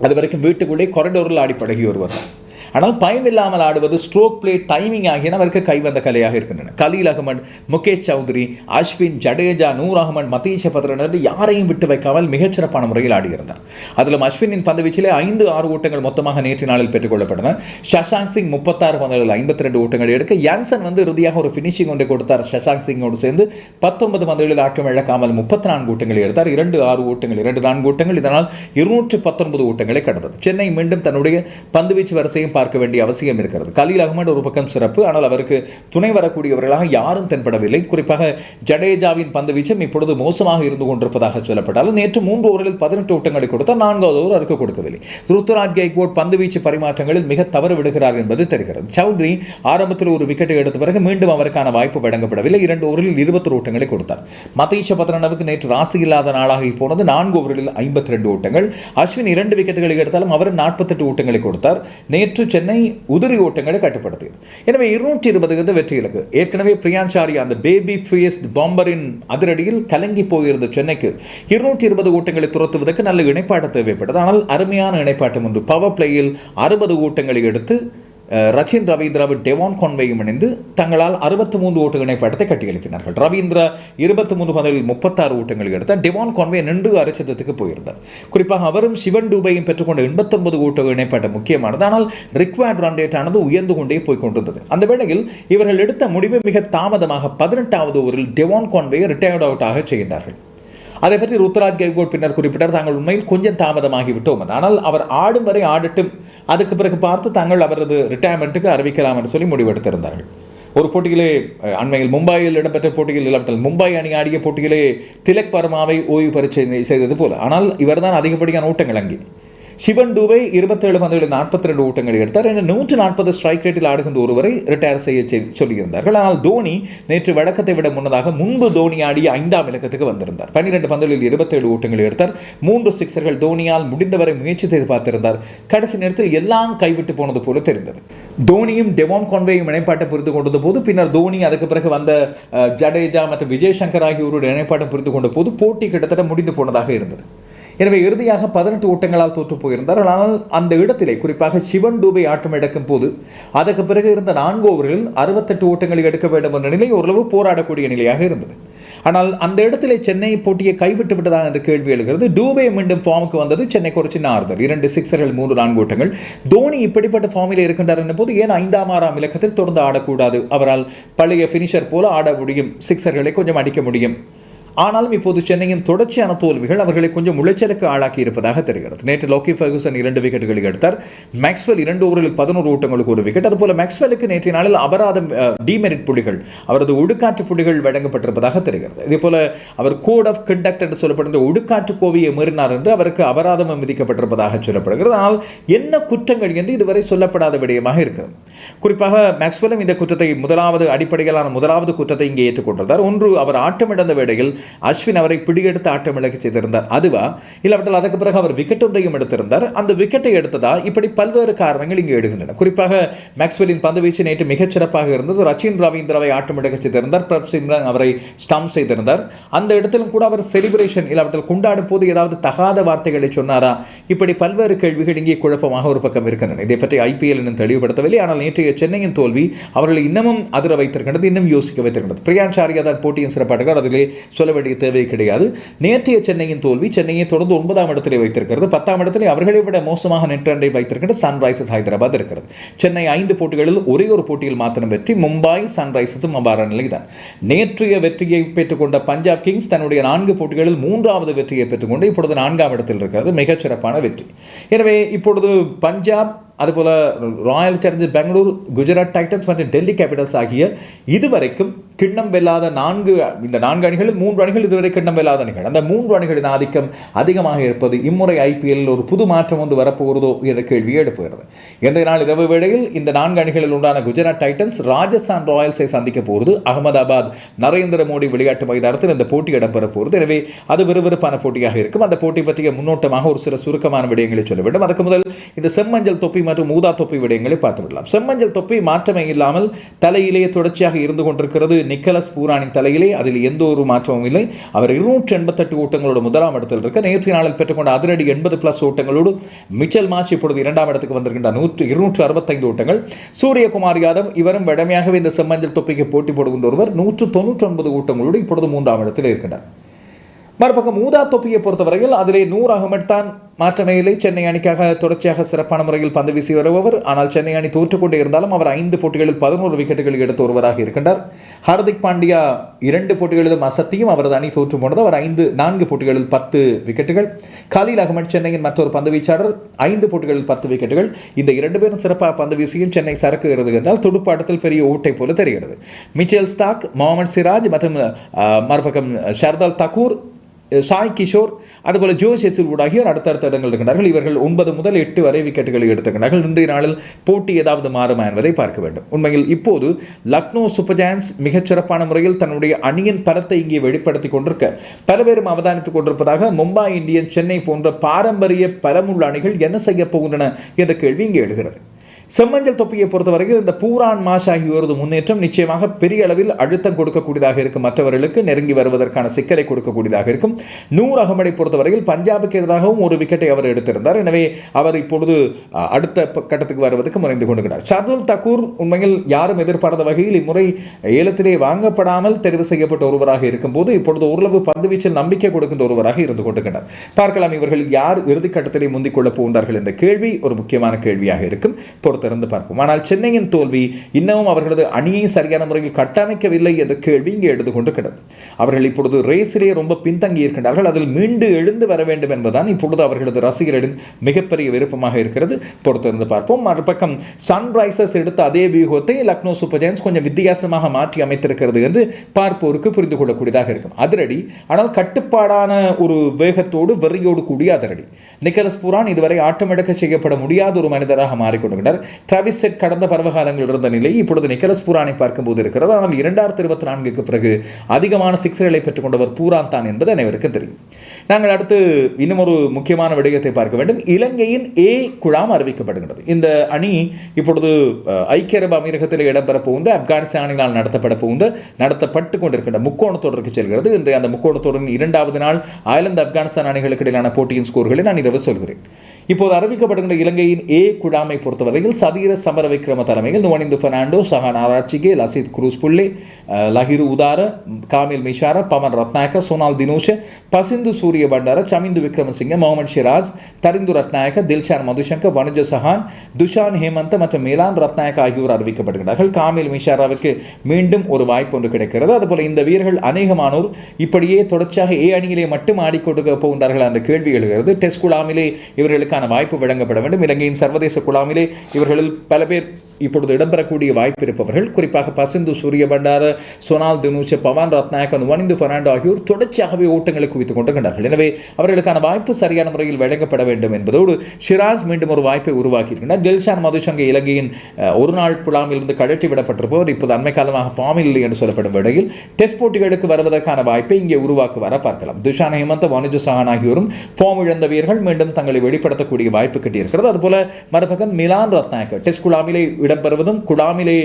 அது வரைக்கும் வீட்டுக்குள்ளே கொரிடோரில் ஆடி பழகி ஒருவர். தான் ஆனால் பயம் இல்லாமல் ஆடுவது ஸ்ட்ரோக் பிளே டைமிங் ஆகியன அவருக்கு கைவந்த கலையாக இருக்கின்றன. கலீல் அகமது முகேஷ் சௌத்ரி அஸ்வின் ஜடேஜா நூர் அகமது மதீஷ பத்ரன் யாரையும் விட்டு வைக்காமல் மிகச்சிறப்பான முறையில் ஆடியிருந்தார். அதிலும் அஸ்வினின் பந்துவீச்சிலே ஐந்து ஆறு ஓட்டங்கள் மொத்தமாக நேற்று நாளில் பெற்றுக்கொள்ளப்பட்டன. சஷாங்க் சிங் முப்பத்தாறு பந்துகளில் ஐம்பத்தி ரெண்டு ஓட்டங்கள் எடுக்க யான்சன் வந்து இறுதியாக ஒரு ஃபினிஷிங் ஒன்றை கொடுத்தார். சஷாங்க் சிங்கோடு சேர்ந்து பத்தொன்பது பந்துகளில் ஆட்டம் இழக்காமல் முப்பத்தி நான்கு ஓட்டங்களை எடுத்தார். இரண்டு ஆறு ஓட்டங்கள் இரண்டு நான்கு ஓட்டங்கள். இதனால் இருநூற்று பத்தொன்பது ஓட்டங்களை கடந்தது. சென்னை மீண்டும் தன்னுடைய பந்துவீச்சு வரிசையும் பார்க்க வேண்டிய அவசியம் இருக்கிறது. கலீல் அகமது ஒரு பக்கம் சிறப்பு ஆனால் அவருக்கு துணை வரக்கூடியவர்களாக யாரும் தென்படவில்லை. குறிப்பாக ஜடேஜாவின் பந்து வீச்சம் இப்பொழுது மோசமாக இருந்து கொண்டிருப்பதாக சொல்லப்பட்டாலும் நேற்று மூன்று ஓவரில் பதினெட்டு ஓட்டங்களை கொடுத்தால் நான்காவது ஓவர் அவருக்கு கொடுக்கவில்லை. ருத்துராஜ் கைக்வோட் பந்து வீச்சு பரிமாற்றங்களில் மிக தவறு விடுகிறார் என்பது தெரிகிறது. சௌத்ரி ஆரம்பத்தில் ஒரு விக்கெட்டை எடுத்த பிறகு மீண்டும் அவருக்கான வாய்ப்பு வழங்கப்படவில்லை. இரண்டு ஓவரில் இருபத்தி ஓட்டங்களை கொடுத்தார். மதீஷ பத்ரனவுக்கு நேற்று ராசி இல்லாத நாளாக போனது. நான்கு ஓவரில் ஐம்பத்தி ரெண்டு ஓட்டங்கள். அஸ்வின் இரண்டு விக்கெட்டுகளை எடுத்தாலும் அவர் நாற்பத்தெட்டு ஓட்டங்களை கொடுத்தார். நேற்று சென்னை உதிரி ஓட்டங்களை கட்டுப்படுத்தியது எனவே இருநூற்றி இருபது வெற்றி இலக்கு. ஏற்கனவே பிரியான்சாரி அந்த பேபி ஃபேஸ்ட் பாம்பரின் அதிரடியில் கலங்கி போயிருந்த சென்னைக்கு இருநூற்றி இருபது ஓட்டங்களை துரத்துவதற்கு நல்ல இணைப்பாட்டம் தேவைப்பட்டது. ஆனால் அருமையான இணைப்பாட்டம் ஒன்று. பவர் பிளேயில் அறுபது ஓட்டங்களை எடுத்து ரச்சின் ரவீந்திராவும் டெவான் கான்வேயும் இணைந்து தங்களால் அறுபத்தி மூன்று ஓட்டு இணைப்பாட்டத்தை கட்டியெழுப்பினார்கள் ரவீந்திரா இருபத்தி மூன்று பந்தலில் முப்பத்தாறு ஓட்டங்கள் எடுத்தார். டெவான் கான்வே நின்று அரைச்சதத்துக்கு போயிருந்தார். குறிப்பாக அவரும் சிவன் டூபையும் பெற்றுக்கொண்ட எண்பத்தொன்பது ஓட்டு இணைப்பாட்டம் முக்கியமானது. ஆனால் ரிக்வயர்ட் ரன் ரேட் ஆனது உயர்ந்து கொண்டே போய் கொண்டிருந்தது. அந்த வேளையில் இவர்கள் எடுத்த முடிவு மிக தாமதமாக பதினெட்டாவது ஓவரில் டெவான் கான்வே ரிட்டையர்ட் அவுட் ஆக அதை பற்றி ருத்ராஜ் கைகோட் பின்னர் குறிப்பிட்டார் தாங்கள் உண்மையில் கொஞ்சம் தாமதமாகிவிட்டோம். ஆனால் அவர் ஆடும் வரை ஆடட்டும். அதுக்கு பிறகு பார்த்து தாங்கள் அவரது ரிட்டையர்மெண்ட்டுக்கு அறிவிக்கலாம் என்று சொல்லி முடிவெடுத்திருந்தார்கள். ஒரு போட்டியிலே அண்மையில் மும்பையில் இடம்பெற்ற போட்டியில் இல்லாவிட்டால் மும்பை அணி ஆடிய போட்டியிலே திலக் பர்மாவை ஓய்வு பரீட்சை செய்தது போல. ஆனால் இவர்தான் அதிகப்படியான ஓட்டங்கள் அங்கே. சிவன் டூவை இருபத்தேழு பந்துகளில் நாற்பத்தி ரெண்டு ஓட்டங்களை எடுத்தார். என நூற்று நாற்பது ஸ்ட்ரைக் ரேட்டில் ஆடுகின்ற ஒருவரை ரிட்டையர் செய்ய சொல்லியிருந்தார்கள். ஆனால் தோனி நேற்று வழக்கத்தை விட முன்னதாக முன்பு தோனி ஆடிய ஐந்தாம் இலக்கத்துக்கு வந்திருந்தார். பன்னிரெண்டு பந்துகளில் இருபத்தேழு ஓட்டங்களை எடுத்தார். மூன்று சிக்ஸர்கள் தோனியால் முடிந்தவரை முயற்சி செய்து பார்த்திருந்தார். கடைசி நேரத்தில் எல்லாம் கைவிட்டு போனது போல தெரிந்தது. தோனியும் டெவான் கான்வேயும் இணைப்பாட்டை புரிந்து கொண்டது போது பின்னர் தோனி அதுக்கு பிறகு வந்த ஜடேஜா மற்றும் விஜய் சங்கர் ஆகியோருடைய இணைப்பாட்டை புரிந்து கொண்ட போது போட்டி கிட்டத்தட்ட முடிந்து போனதாக இருந்தது. எனவே இறுதியாக பதினெட்டு ஓட்டங்களால் தோற்று போயிருந்தார். ஆனால் அந்த இடத்திலே குறிப்பாக சிவன் டூபை ஆட்டம் எடுக்கும் போது அதற்கு பிறகு இருந்த நான்கு ஓவர்களில் அறுபத்தெட்டு ஓட்டங்களை எடுக்க வேண்டும் என்ற நிலை ஓரளவு போராடக்கூடிய நிலையாக இருந்தது. ஆனால் அந்த இடத்திலே சென்னை போட்டியை கைவிட்டு விட்டதா என்ற கேள்வி எழுகிறது. டூபே மீண்டும் ஃபார்முக்கு வந்தது. சென்னைக்கு ஒரு சின்ன ஆறுதல். இரண்டு சிக்ஸர்கள் மூன்று நான்கு ஓட்டங்கள். தோனி இப்படிப்பட்ட ஃபார்மில் இருக்கின்றார் என்ற போது ஏன் ஐந்தாம் ஆறாம் இலக்கத்தில் தொடர்ந்து ஆடக்கூடாது? அவரால் பழைய ஃபினிஷர் போல ஆட முடியும். சிக்ஸர்களை கொஞ்சம் அடிக்க முடியும். ஆனாலும் இப்போது சென்னையின் தொடர்ச்சியான தோல்விகள் அவர்களை கொஞ்சம் உளைச்சலுக்கு ஆளாக்கி இருப்பதாக தெரிகிறது. நேற்று லோக்கி ஃபர்குசன் இரண்டு விக்கெட்டுகளை எடுத்தார். மேக்ஸ்வெல் இரண்டு ஓவரில் பதினோரு ஓட்டங்களுக்கு ஒரு விக்கெட். அதுபோல மேக்ஸ்வெலுக்கு நேற்றைய நாளில் அபராதம் டிமெரிட் புள்ளிகள் அவரது ஒடுக்காற்று புள்ளிகள் வழங்கப்பட்டிருப்பதாக தெரிகிறது. இதே போல அவர் கோட் ஆஃப் கண்டக்ட் என்று சொல்லப்படுகிற ஒடுக்காற்று கோவையை மீறினார் என்று அவருக்கு அபராதம் விதிக்கப்பட்டிருப்பதாக சொல்லப்படுகிறது. ஆனால் என்ன குற்றங்கள் என்று இதுவரை சொல்லப்படாத விடயமாக இருக்கிறது. குறிப்பாக மேக்ஸ்வெல்லும் இந்த குற்றத்தை முதலாவது அடிப்படையிலான முதலாவது குற்றத்தை இங்கே ஏற்றுக்கொண்டிருந்தார். ஒன்று அவர் ஆட்டமிழந்த வேளையில் அஸ்வின் அவரை பிடியெடுத்து ஆட்டமிழக்க செய்திருந்தார். அதுவா? இல்லாவிட்டால் அதற்கு பிறகு அவர் விக்கெட் ஒன்றையும் எடுத்திருந்தார். அந்த விக்கெட்டை எடுத்ததா? இப்படி பல்வேறு காரணங்கள் இங்கே எடுகின்றன குறிப்பாக மேக்ஸ்வெல்லின் பந்துவீச்சு நேற்று மிகச்சிறப்பாக இருந்தது. ரச்சின் ரவீந்திராவை ஆட்டமிழக்க செய்திருந்தார். பிரப் சிம்ரன் அவரை ஸ்டம்ப் செய்திருந்தார். அந்த இடத்திலும் கூட அவர் செலிப்ரேஷன் இல்லாவிட்டால் கொண்டாடும் போது ஏதாவது தகாத வார்த்தைகளை சொன்னாரா? இப்படி பல்வேறு கேள்விகள் இங்கே குழப்பமாக ஒரு பக்கம் இருக்கின்றன. இதை பற்றி ஐபிஎல் இன்னும் தெளிவுபடுத்தவில்லை. ஆனால் நேற்றைய சென்னையின் தோல்வி அவர்களை இன்னமும் அதிர வைத்திருக்கின்றது இன்னும் யோசிக்க வைத்திருக்கின்றது. பிரியாஞ்சாரியா தான் போட்டியின் சிறப்பாடுகள் அதிலே சொல்ல வேண்டிய தேவை கிடையாது. நேற்றைய சென்னையின் தோல்வி சென்னையை தொடர்ந்து ஒன்பதாம் இடத்திலே வைத்திருக்கிறது. பத்தாம் இடத்திலே அவர்களை விட மோசமாக நெற்றண்டை ரன்னை வைத்திருக்கின்ற சன்ரைசர்ஸ் ஹைதராபாத் இருக்கிறது. சென்னை ஐந்து போட்டிகளில் ஒரே ஒரு போட்டியில் மாத்திரம் வெற்றி மும்பை சன்ரைசர்ஸும் அவ்வாறு நிலைதான் நேற்றைய வெற்றியை பெற்றுக்கொண்ட பஞ்சாப் கிங்ஸ் தன்னுடைய நான்கு போட்டிகளில் மூன்றாவது வெற்றியை பெற்றுக்கொண்டு இப்பொழுது நான்காம் இடத்தில் இருக்கிறது. மிகச்சிறப்பான வெற்றி. எனவே இப்பொழுது பஞ்சாப் அதுபோல் Royal Challenger Bangalore Gujarat Titans மற்றும் டெல்லி கேபிட்டல்ஸ் ஆகிய இதுவரைக்கும் கிண்ணம் வெல்லாத நான்கு இந்த நான்கு அணிகளில் மூன்று அணிகள் இதுவரை கிண்ணம் வெல்லாத அணிகள். அந்த மூன்று அணிகளின் ஆதிக்கம் அதிகமாக இருப்பது இம்முறை ஐபிஎல்லில் ஒரு புது மாற்றம் ஒன்று வரப்போகிறதோ என்ற கேள்வி எழுப்புகிறது. இன்றைய நாள் இரவு வேளையில் இந்த நான்கு அணிகளில் உண்டான குஜராத் டைட்டன்ஸ் ராஜஸ்தான் ராயல்ஸை சந்திக்க போகிறது. அகமதாபாத் நரேந்திர மோடி விளையாட்டு மைதானத்தில் இந்த போட்டி இடம்பெற போகிறது. எனவே அது விறுவிறுப்பான போட்டியாக இருக்கும். அந்த போட்டி பற்றிய முன்னோட்டமாக ஒரு சில சுருக்கமான விடயங்களை சொல்ல வேண்டும். அதுக்கு முதல் இந்த செம்மஞ்சள் தொப்பி மற்றும் ஊதா தொப்பி விடயங்களை பார்த்துவிடலாம். செம்மஞ்சள் தொப்பி மாற்றமே இல்லாமல் தலையிலேயே தொடர்ச்சியாக இருந்து கொண்டிருக்கிறது. நிக்கலஸ் பூரானின் தலையிலே அதில் எந்த ஒரு மாற்றமும் இல்லை. அவர் இருநூற்றி எண்பத்தெட்டு ஓட்டங்களோடு முதலாம் இடத்தில் இருக்க நேற்று நாளில் பெற்றுக்கொண்ட அதிரடி எண்பது பிளஸ் ஓட்டங்களோடு மிச்சல் மாசி இப்பொழுது இரண்டாம் இடத்துக்கு வந்திருக்கின்ற நூற்று இருநூற்று அறுபத்தைந்து ஓட்டங்கள். சூரியகுமார் யாதவ் இவரும் வடமையாகவே இந்த செம்மஞ்சள் தொப்பிக்கு போட்டி போடுகின்ற ஒருவர். நூற்று தொண்ணூற்றி ஒன்பது ஓட்டங்களோடு இப்பொழுது மூன்றாம் இடத்தில் இருக்கின்றார். மறுபக்கம் ஊதா தொப்பியை பொறுத்தவரையில் அதிலே நூறு அகமட் தான் மாற்றமே இல்லை சென்னை அணிக்காக தொடர்ச்சியாக சிறப்பான முறையில் பந்து வீசி வருபவர். ஆனால் சென்னை அணி தோற்றுக்கொண்டே இருந்தாலும் அவர் ஐந்து போட்டிகளில் பதினோரு விக்கெட்டுகள் எடுத்து ஒருவராக இருக்கின்றார். ஹார்திக் பாண்டியா இரண்டு போட்டிகளிலும் அசத்தியும் அவரது அணி தோற்று போனது அவர் ஐந்து நான்கு போட்டிகளில் பத்து விக்கெட்டுகள். கலீல் அகமட் சென்னையின் மற்றொரு பந்து வீச்சாளர். ஐந்து போட்டிகளில் பத்து விக்கெட்டுகள். இந்த இரண்டு பேரும் சிறப்பாக பந்து வீசியும் சென்னை சரக்குகிறது என்றால் துடுப்பாட்டத்தில் பெரிய ஓட்டை போல தெரிகிறது. மிச்சேல் ஸ்டாக் முகமது சிராஜ் மற்றும் மறுபக்கம் ஷர்தால் தக்கூர் சாய் கிஷோர் அதுபோல் ஜோஷ் செசில் ஆகியோர் அடுத்தடுத்த இடங்கள் இருக்கின்றார்கள். இவர்கள் ஒன்பது முதல் எட்டு வரை விக்கெட்டுகளை எடுத்திருக்கிறார்கள் இன்றைய நாளில் போட்டி ஏதாவது மாறுமா என்பதை பார்க்க வேண்டும். உண்மையில் இப்போது லக்னோ சூப்பர் ஜாயன்ஸ் மிகச் சிறப்பான முறையில் தன்னுடைய அணியின் பலத்தை இங்கே வெளிப்படுத்தி கொண்டிருக்க பல பேரும் அவதானித்துக் கொண்டிருப்பதாக மும்பை இந்தியன் சென்னை போன்ற பாரம்பரிய பலமுள்ள அணிகள் என்ன செய்ய போகின்றன என்ற கேள்வி இங்கே எழுகிறது. செம்மஞ்சள் தொப்பியை பொறுத்தவரையில் இந்த பூரான் மாஷ் ஆகியோரது முன்னேற்றம் நிச்சயமாக பெரிய அளவில் அழுத்தம் கொடுக்கக்கூடியதாக இருக்கும். மற்றவர்களுக்கு நெருங்கி வருவதற்கான சிக்கலை கொடுக்கக்கூடியதாக இருக்கும். நூர் அகமடை பொறுத்தவரையில் பஞ்சாபுக்கு எதிராகவும் ஒரு விக்கெட்டை அவர் எடுத்திருந்தார். எனவே அவர் இப்பொழுது அடுத்த ப- கட்டத்துக்கு வருவதற்கு முறைந்து கொண்டுகிறார் ஷர்துல் தக்கூர் உண்மையில் யாரும் எதிர்பாராத வகையில் இம்முறை ஏலத்திலே வாங்கப்படாமல் தெரிவு செய்யப்பட்ட ஒருவராக இருக்கும்போது இப்பொழுது ஓரளவு பந்து வீச்சில் நம்பிக்கை கொடுக்கின்ற ஒருவராக இருந்து கொண்டிருக்கிறார். பார்க்கலாம் இவர்கள் யார் இறுதிக்கட்டத்திலே முந்திக் கொள்ளப் போகின்றார்கள் என்ற கேள்வி ஒரு முக்கியமான கேள்வியாக இருக்கும். திறந்து பார்ப்போம். ஆனால் சென்னையின் தோல்வி இன்னமும் அவர்களது அணியை சரியான முறையில் கட்டமைக்கவில்லை என்ற கேள்வி இங்கே எடுத்து கொண்டிருக்கிறது அவர்கள் இப்பொழுது ரேஸிலே ரொம்ப பின்தங்கி இருக்கின்றார்கள். அதில் மீண்டு எழுந்து வர வேண்டும் என்பதுதான் இப்பொழுது அவர்களது ரசிகர்களின் மிகப்பெரிய விருப்பமாக இருக்கிறது. பொறுத்திருந்து பார்ப்போம். மறுபக்கம் சன்ரைசர்ஸ் எடுத்த அதே வியூகத்தை லக்னோ சூப்பர் ஜெயின்ஸ் கொஞ்சம் வித்தியாசமாக மாற்றி அமைத்திருக்கிறது என்று பார்ப்போருக்கு புரிந்து கொள்ளக்கூடியதாக இருக்கும். அதிரடி ஆனால் கட்டுப்பாடான ஒரு வேகத்தோடு வெறியோடு கூடிய அதிரடி. நிக்கலஸ் புரான் இதுவரை ஆட்டமிழக்க செய்யப்பட முடியாத ஒரு மனிதராக மாறிக்கொண்டிருக்கிறார். டிராவிசெட் கடந்த பருவகாலங்கள் இருந்த நிலை இப்பொழுது நிக்கலஸ் பூரானை பார்க்கும்போது இருக்கிறது. ஆனால் இரண்டாயிரத்தி இருபத்தி நான்குக்கு பிறகு அதிகமான சிக்ஸர்களை பெற்றுக்கொண்டவர் பூரான் தான் என்பது அனைவருக்கும் தெரியும். நாங்கள் அடுத்து இன்னும் ஒரு முக்கியமான விடயத்தை பார்க்க வேண்டும். இலங்கையின் ஏ குழாம் அறிவிக்கப்படுகிறது. இந்த அணி இப்பொழுது ஐக்கிய அரபு அமீரகத்தில் இடம்பெற போகின்ற ஆப்கானிஸ்தானினால் நடத்தப்பட போகின்ற நடத்தப்பட்டு கொண்டிருக்கின்ற முக்கோண தொடருக்கு செல்கிறது. இன்றைய அந்த முக்கோண தொடரின் இரண்டாவது நாள் அயர்லாந்து ஆப்கானிஸ்தான் அணிகளுக்கு இடையிலான போட்டியின் ஸ்கோர்களை நான் இரவு சொல்கிறேன். இப்போது அறிவிக்கப்படுகின்ற இலங்கையின் ஏ குழாமை பொறுத்தவரையில் சதீர சமர விக்ரம தலைமையில் நுவனிந்து பெர்னாண்டோ சஹான் ஆராய்ச்சிகே லசித் குரூஸ் புள்ளி லஹிரு உதார காமில் மிஷார பவன் ரத்னாக்க சோனால் தினோஷ பசிந்து சூரிய பண்டார சமிந்து விக்ரமசிங்க முகமது ஷிராஸ் தரிந்து ரத்நாயக்க தில்ஷான் மதுசங்கர் வனஜ சஹான் துஷான் ஹேமந்த் மற்றும் மிலான் ரத்நாயக் ஆகியோர் அறிவிக்கப்படுகிறார்கள் காமில் மிஷாராவுக்கு மீண்டும் ஒரு வாய்ப்பு ஒன்று கிடைக்கிறது. அதுபோல் இந்த வீரர்கள் அநேகமானோர் இப்படியே தொடர்ச்சியாக ஏ அணியிலே மட்டும் ஆடிக்கொண்டு போகின்றார்கள் என்ற கேள்வி எழுகிறது. டெஸ்ட் குழாமிலே இவர்களுக்கான வாய்ப்பு வழங்கப்பட வேண்டும். இலங்கையின் சர்வதேச குழாமிலே இவர்களில் பல பேர் இப்பொழுது இடம்பெறக்கூடிய வாய்ப்பு இருப்பவர்கள். குறிப்பாக பசிந்து சூரிய பண்டார சோனால் தினூச்ச பவான் ரத்நாயக்கன் வனிந்து பெர்னாண்டோ ஆகியோர் தொடர்ச்சியாகவே ஓட்டங்களை குவித்துக் கொண்டிருக்கின்றார்கள். எனவே அவர்களுக்கான வாய்ப்பு சரியான முறையில் வழங்கப்பட வேண்டும் என்பதோடு ஷிராஸ் மீண்டும் ஒரு வாய்ப்பை உருவாக்கியிருக்கின்றார் டெல்ஷான் மதுசங்க இலங்கையின் ஒரு நாள் குழாமிலிருந்து கழற்றி விடப்பட்டிருப்பவர் இப்போது அண்மை காலமாக ஃபார்மில் இல்லை என்று சொல்லப்படும் வேளையில் டெஸ்ட் போட்டிகளுக்கு வருவதற்கான வாய்ப்பை இங்கே உருவாக்குவார பார்க்கலாம். துஷான் ஹேமந்த் வனுஜ சஹான் ஆகியோரும் ஃபார்ம் இழந்த வீரர்கள் மீண்டும் தங்களை வெளிப்படுத்தக்கூடிய வாய்ப்பு கிட்டியிருக்கிறது. அதுபோல மறுபக்கம் மிலான் ரத்நாயக்க டெஸ்ட் குழாமிலே இடம்பெறுவதும் குழாமிலே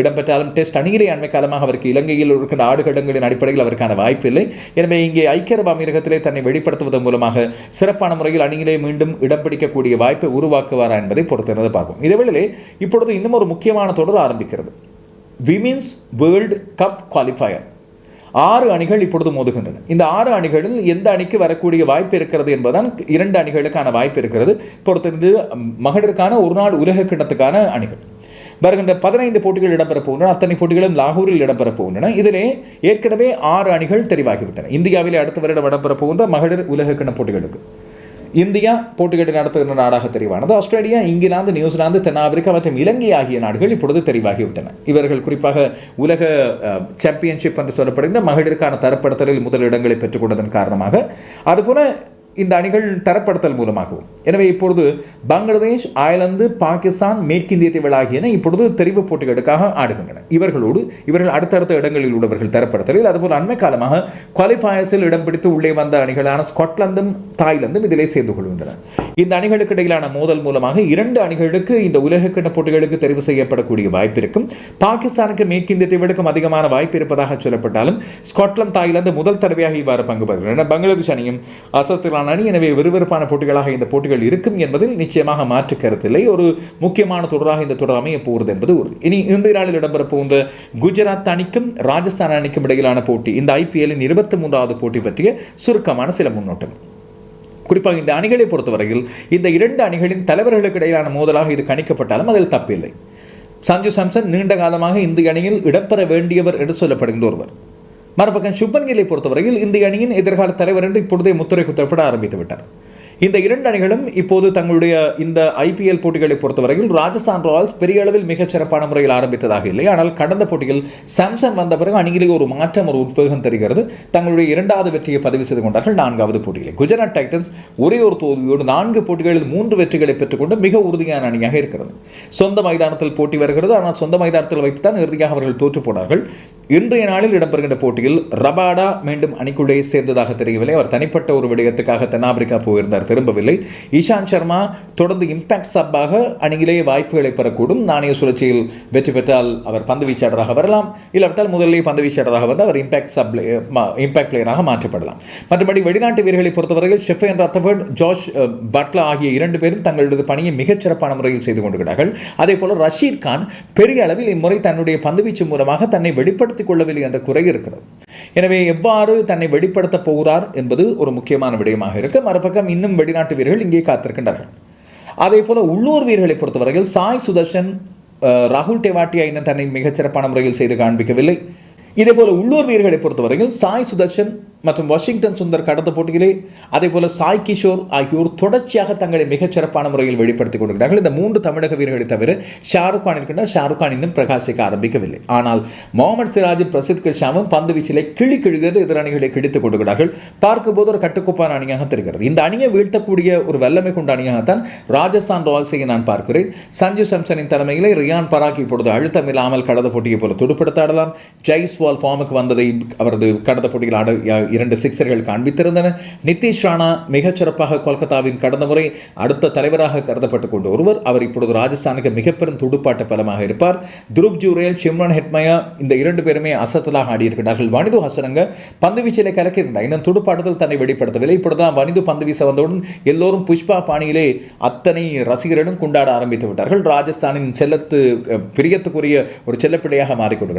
இடம்பெற்றாலும் டெஸ்ட் அணியிலே அண்மை காலமாக அவருக்கு இலங்கையில் இருக்கின்ற ஆடுகடங்களின் அடிப்படையில் அவருக்கான வாய்ப்பு இல்லை எனவே இங்கே ஐக்கிய அரபு அமீரகத்திலே தன்னை வெளிப்படுத்துவதன் மூலமாக சிறப்பான முறையில் அணியிலே மீண்டும் இடம் பிடிக்கக்கூடிய வாய்ப்பை உருவாக்குவாரா என்பதை பொறுத்திருந்து பார்ப்போம். இதேவேளையிலே இப்பொழுது இன்னும் ஒரு முக்கியமான தொடர் ஆரம்பிக்கிறது. விமின்ஸ் வேர்ல்டு கப் குவாலிஃபயர் ஆறு அணிகள் இப்பொழுது மோதுகின்றன. இந்த ஆறு அணிகளில் எந்த அணிக்கு வரக்கூடிய வாய்ப்பு இருக்கிறது என்பதுதான் இரண்டு அணிகளுக்கான வாய்ப்பு இருக்கிறது. பொறுத்திருந்து மகளிருக்கான ஒரு நாள் உலக கிண்ணத்துக்கான அணிகள். வருகின்ற பதினைந்து போட்டிகள் இடம்பெற போகின்றன அத்தனை போட்டிகளும் லாகூரில் இடம்பெறப் போகின்றன இதிலே ஏற்கனவே ஆறு அணிகள் தெரிவாகிவிட்டன. இந்தியாவிலே அடுத்த வருடம் இடம்பெறப் போகின்ற மகளிர் உலகக்கிண போட்டிகளுக்கு. இந்தியா போட்டிகளை நடத்துகின்ற நாடாக தெரிவானது. ஆஸ்திரேலியா இங்கிலாந்து நியூசிலாந்து தென்னாப்பிரிக்கா மற்றும் இலங்கை ஆகிய நாடுகள் இப்பொழுது தெரிவாகிவிட்டன. இவர்கள் குறிப்பாக உலக சாம்பியன்ஷிப் என்று சொல்லப்படுகின்ற மகளிருக்கான தரப்படுத்தலில் முதல் இடங்களை பெற்றுக்கொண்டதன் காரணமாக. அதுபோல இந்த அணிகள் தரப்படுத்தல் மூலமாகவும். எனவே இப்பொழுது பங்களாதேஷ் அயர்லாந்து பாகிஸ்தான் மேற்கிந்திய தீவுகள் ஆகியன இப்பொழுது தெரிவு போட்டிகளுக்காக ஆடுகின்றன. இவர்களோடு இவர்கள் அடுத்தடுத்த இடங்களில் உள்ளவர்கள் தரப்படுத்தலில் அதுபோல் அண்மை காலமாக குவாலிஃபயர்ஸில் இடம் பிடித்து உள்ளே வந்த அணிகளான ஸ்காட்லாந்தும் தாய்லாந்தும் இதிலே சேர்ந்து கொள்கின்றன. இந்த அணிகளுக்கு இடையிலான மோதல் மூலமாக இரண்டு அணிகளுக்கு இந்த உலகக்கிண்ண போட்டிகளுக்கு தெரிவு செய்யப்படக்கூடிய வாய்ப்பு இருக்கும். பாகிஸ்தானுக்கு மேற்கிந்திய தீவுகளுக்கும் அதிகமான வாய்ப்பு இருப்பதாக சொல்லப்பட்டாலும் ஸ்காட்லாந்து தாய்லாந்து முதல் தடவையாக இவ்வாறு பங்கு பெறுகின்றன. பங்களாதேஷ் அணியும் அசத்திலான அணி எனவே விறுவிறுப்பான போட்டிகளாக இந்த போட்டிகள் இருக்கும் என்பதில் நிச்சயமாக மாற்று கருத்தில்லை ஒரு முக்கியமான தொடராக இந்த தொடர் அமைய போகிறது என்பது உறுதி. இனி இன்றைய நாளில் இடம்பெற போகின்ற குஜராத் அணிக்கும் ராஜஸ்தான் அணிக்கும் இடையிலான போட்டி இந்த ஐபிஎல்லின் இருபத்தி மூன்றாவது போட்டி பற்றிய சுருக்கமான சில முன்னோட்டங்கள். குறிப்பாக இந்த அணிகளை பொறுத்தவரையில் இந்த இரண்டு அணிகளின் தலைவர்களுக்கு இடையிலான மோதலாக இது கணிக்கப்பட்டாலும் அதில் தப்பில்லை. சஞ்சு சாம்சன் நீண்ட காலமாக இந்திய அணியில் இடம்பெற வேண்டியவர் என்று சொல்லப்படுகின்ற ஒருவர். மறுபக்கம் சுப்பன் கில்லை பொறுத்தவரையில் இந்திய அணியின் எதிர்கால தலைவர் என்று இப்பொழுதே முத்திரை குத்தப்பட ஆரம்பித்து விட்டார் இந்த இரண்டு அணிகளும் இப்போது தங்களுடைய இந்த ஐபிஎல் போட்டிகளை பொறுத்தவரையில் ராஜஸ்தான் ராயல்ஸ் பெரிய அளவில் மிகச் சிறப்பான முறையில் ஆரம்பித்ததாக இல்லை. ஆனால் கடந்த போட்டியில் சாம்சன் வந்த பிறகு அணியிலே ஒரு மாற்றம் ஒரு உத்வேகம் தருகிறது. தங்களுடைய இரண்டாவது வெற்றியை பதிவு செய்து கொண்டார்கள் நான்காவது போட்டியில். குஜராத் டைட்டன்ஸ் ஒரே ஒரு தோல்வியோடு நான்கு போட்டிகளில் மூன்று வெற்றிகளை பெற்றுக்கொண்டு மிக உறுதியான அணியாக இருக்கிறது. சொந்த மைதானத்தில் போட்டி வருகிறது. ஆனால் சொந்த மைதானத்தில் வைத்துத்தான் இறுதியாக அவர்கள் தோற்று போனார்கள். இன்றைய நாளில் இடம்பெறுகின்ற போட்டியில் ரபாடா மீண்டும் அணிக்குள்ளே சேர்ந்ததாக தெரியவில்லை. அவர் தனிப்பட்ட ஒரு விடயத்துக்காக தென்னாப்பிரிக்கா போயிருந்தார். திரும்பவில்லை. ஈஷாந்த் சர்மா தொடர்ந்து இம்பாக்ட் சப்பாக அணியிலேயே வாய்ப்புகளை பெறக்கூடும். நாணய சுழற்சியில் வெற்றி பெற்றால் அவர் பந்து வீச்சாளராக வரலாம். இல்லாவிட்டால் முதலிலேயே பந்து வீச்சாளராக வந்து அவர் இம்பாக்ட் சப் இம்பாக்ட் பிளேயராக மாற்றப்படலாம். மற்றபடி வெளிநாட்டு வீரர்களை பொறுத்தவரையில் ஷெஃபன் ரத்தபர்ட் ஜார்ஜ் பட்லா ஆகிய இரண்டு பேரும் தங்களது பணியை மிகச்சிறப்பான முறையில் செய்து கொண்டுகிறார்கள் அதே போல ரஷீத் கான் பெரிய அளவில் இம்முறை தன்னுடைய பந்துவீச்சு மூலமாக தன்னை வெளிப்படுத்திக் கொள்ளவில்லை என்ற குறை இருக்கிறது. எனவே எவ்வாறு தன்னை வெளிப்படுத்தப் போகிறார் என்பது ஒரு முக்கியமான விடயமாக இருக்கு. மறுபக்கம் இன்னும் வெளிநாட்டு வீரர்கள் இங்கே காத்திருக்கின்றார்கள். அதே போல உள்ளூர் வீரர்களை பொறுத்தவரையில் சாய் சுதர்ஷன் ராகுல் டெவாட்டியா இன்னும் தன்னை மிகச்சிறப்பான முறையில் செய்து காண்பிக்கவில்லை. இதே போல உள்ளூர் வீரர்களை பொறுத்தவரையில் சாய் சுதர்ஷன் மற்றும் வாஷிங்டன் சுந்தர் கடந்த போட்டியிலே அதே போல சாய் கிஷோர் ஆகியோர் தொடர்ச்சியாக தங்களை மிகச் சிறப்பான முறையில் வெளிப்படுத்திக் கொண்டிருக்கிறார்கள். இந்த மூன்று தமிழக வீரர்களை தவிர ஷாருக் கான் இருக்கின்ற ஷாருக் கான் இன்னும் பிரகாசிக்க ஆரம்பிக்கவில்லை. ஆனால் முகமது சிராஜும் பிரசித் கிருஷ்ணாவும் பந்து வீச்சிலே கிளி கிழிகிறது எதிர் அணிகளை கிழித்துக் கொடுக்கிறார்கள் பார்க்கும்போது ஒரு கட்டுக்கோப்பான அணியாக தெரிகிறது. இந்த அணியை வீழ்த்தக்கூடிய ஒரு வல்லமை கொண்ட அணியாகத்தான் ராஜஸ்தான் ராயல்ஸை நான் பார்க்கிறேன். சஞ்சு சம்சனின் தலைமையிலே ரியான் பராக் இப்பொழுது அழுத்தம் இல்லாமல் கடந்த போட்டியை போல துடுப்படுத்த ஆடலாம். ஜெய்ஸ்வால் ஃபார்முக்கு வந்ததை அவரது கடந்த போட்டியில் ஆட யா- இரண்டு சிக்ஸர்கள் காண்பித்திருந்தன. நிதிஷ் ராணா மிகச்சிறப்பாக கொல்கத்தாவின் கடந்த முறை அடுத்த தலைவராக கருதப்பட்டுக் கொண்ட ஒருவர். அவர் இப்பொழுது ராஜஸ்தானுக்கு மிகப்பெரும் துடுப்பாட்ட பலமாக இருப்பார். துருப் ஜூரேல் சிம்ரன் ஹெட்மயா இந்த இரண்டு பேருமே அசத்தலாக ஆடியிருக்கிறார்கள். வனிது ஹசரங்க பந்து வீச்சிலே கலக்கியிருந்தார். இன்னும் துடுப்பாட்டத்தில் தன்னை வெளிப்படுத்தவில்லை. இப்பொழுதுதான் வனிது பந்து வீச வந்தவுடன் எல்லோரும் புஷ்பா பாணியிலே அத்தனை ரசிகர்களும் கொண்டாட ஆரம்பித்து விட்டார்கள். ராஜஸ்தானின் செல்லத்து பிரியத்துக்குரிய ஒரு செல்லப்பிள்ளையாக மாறிக்கொண்டு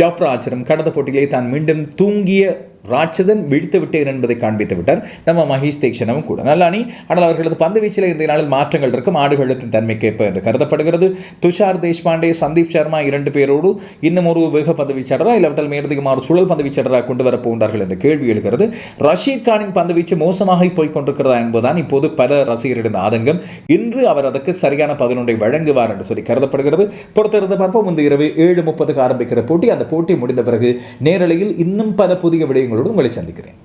ஜாஃப்ரா ஆச்சரம் கடந்த போட்டியிலே தான் மீண்டும் தூங்கிய ராட்சதன் விழித்து விட்டேன் என்பதை காண்பித்து விட்டார். நம்ம மகேஷ் தீக்ஷணமும் கூட. நல்ல அணி. ஆனால் அவர்களது பந்து வீச்சில் இந்த நாளில் மாற்றங்கள் இருக்கும். ஆடுகளத்தின் தன்மைக்கேற்ப என்று கருதப்படுகிறது. துஷார் தேஷ்பாண்டே சந்தீப் சர்மா இரண்டு பேரோடு இன்னும் ஒரு வேக பந்து வீச்சாளரா இல்லாவிட்டால் மேலதிகமாக சுழல் பந்து வீச்சாளராக கொண்டு வரப் போகின்றார்கள் என்ற கேள்வி எழுகிறது. ரஷீத் கானின் பந்து வீச்சு மோசமாக போய் கொண்டிருக்கிறதா என்பதுதான் இப்போது பல ரசிகர்களின் ஆதங்கம். இன்று அவர் அதற்கு சரியான பதினொன்றை வழங்குவார் என்று சொல்லி கருதப்படுகிறது. பொறுத்திருந்து பார்ப்போம். இந்த இரவு ஏழு முப்பதுக்கு ஆரம்பிக்கிற போட்டி. அந்த போட்டி முடிந்த பிறகு நேரலையில் இன்னும் பல புதிய விடயங்கள் விஷயங்களோடு உங்களை சந்திக்கிறேன்.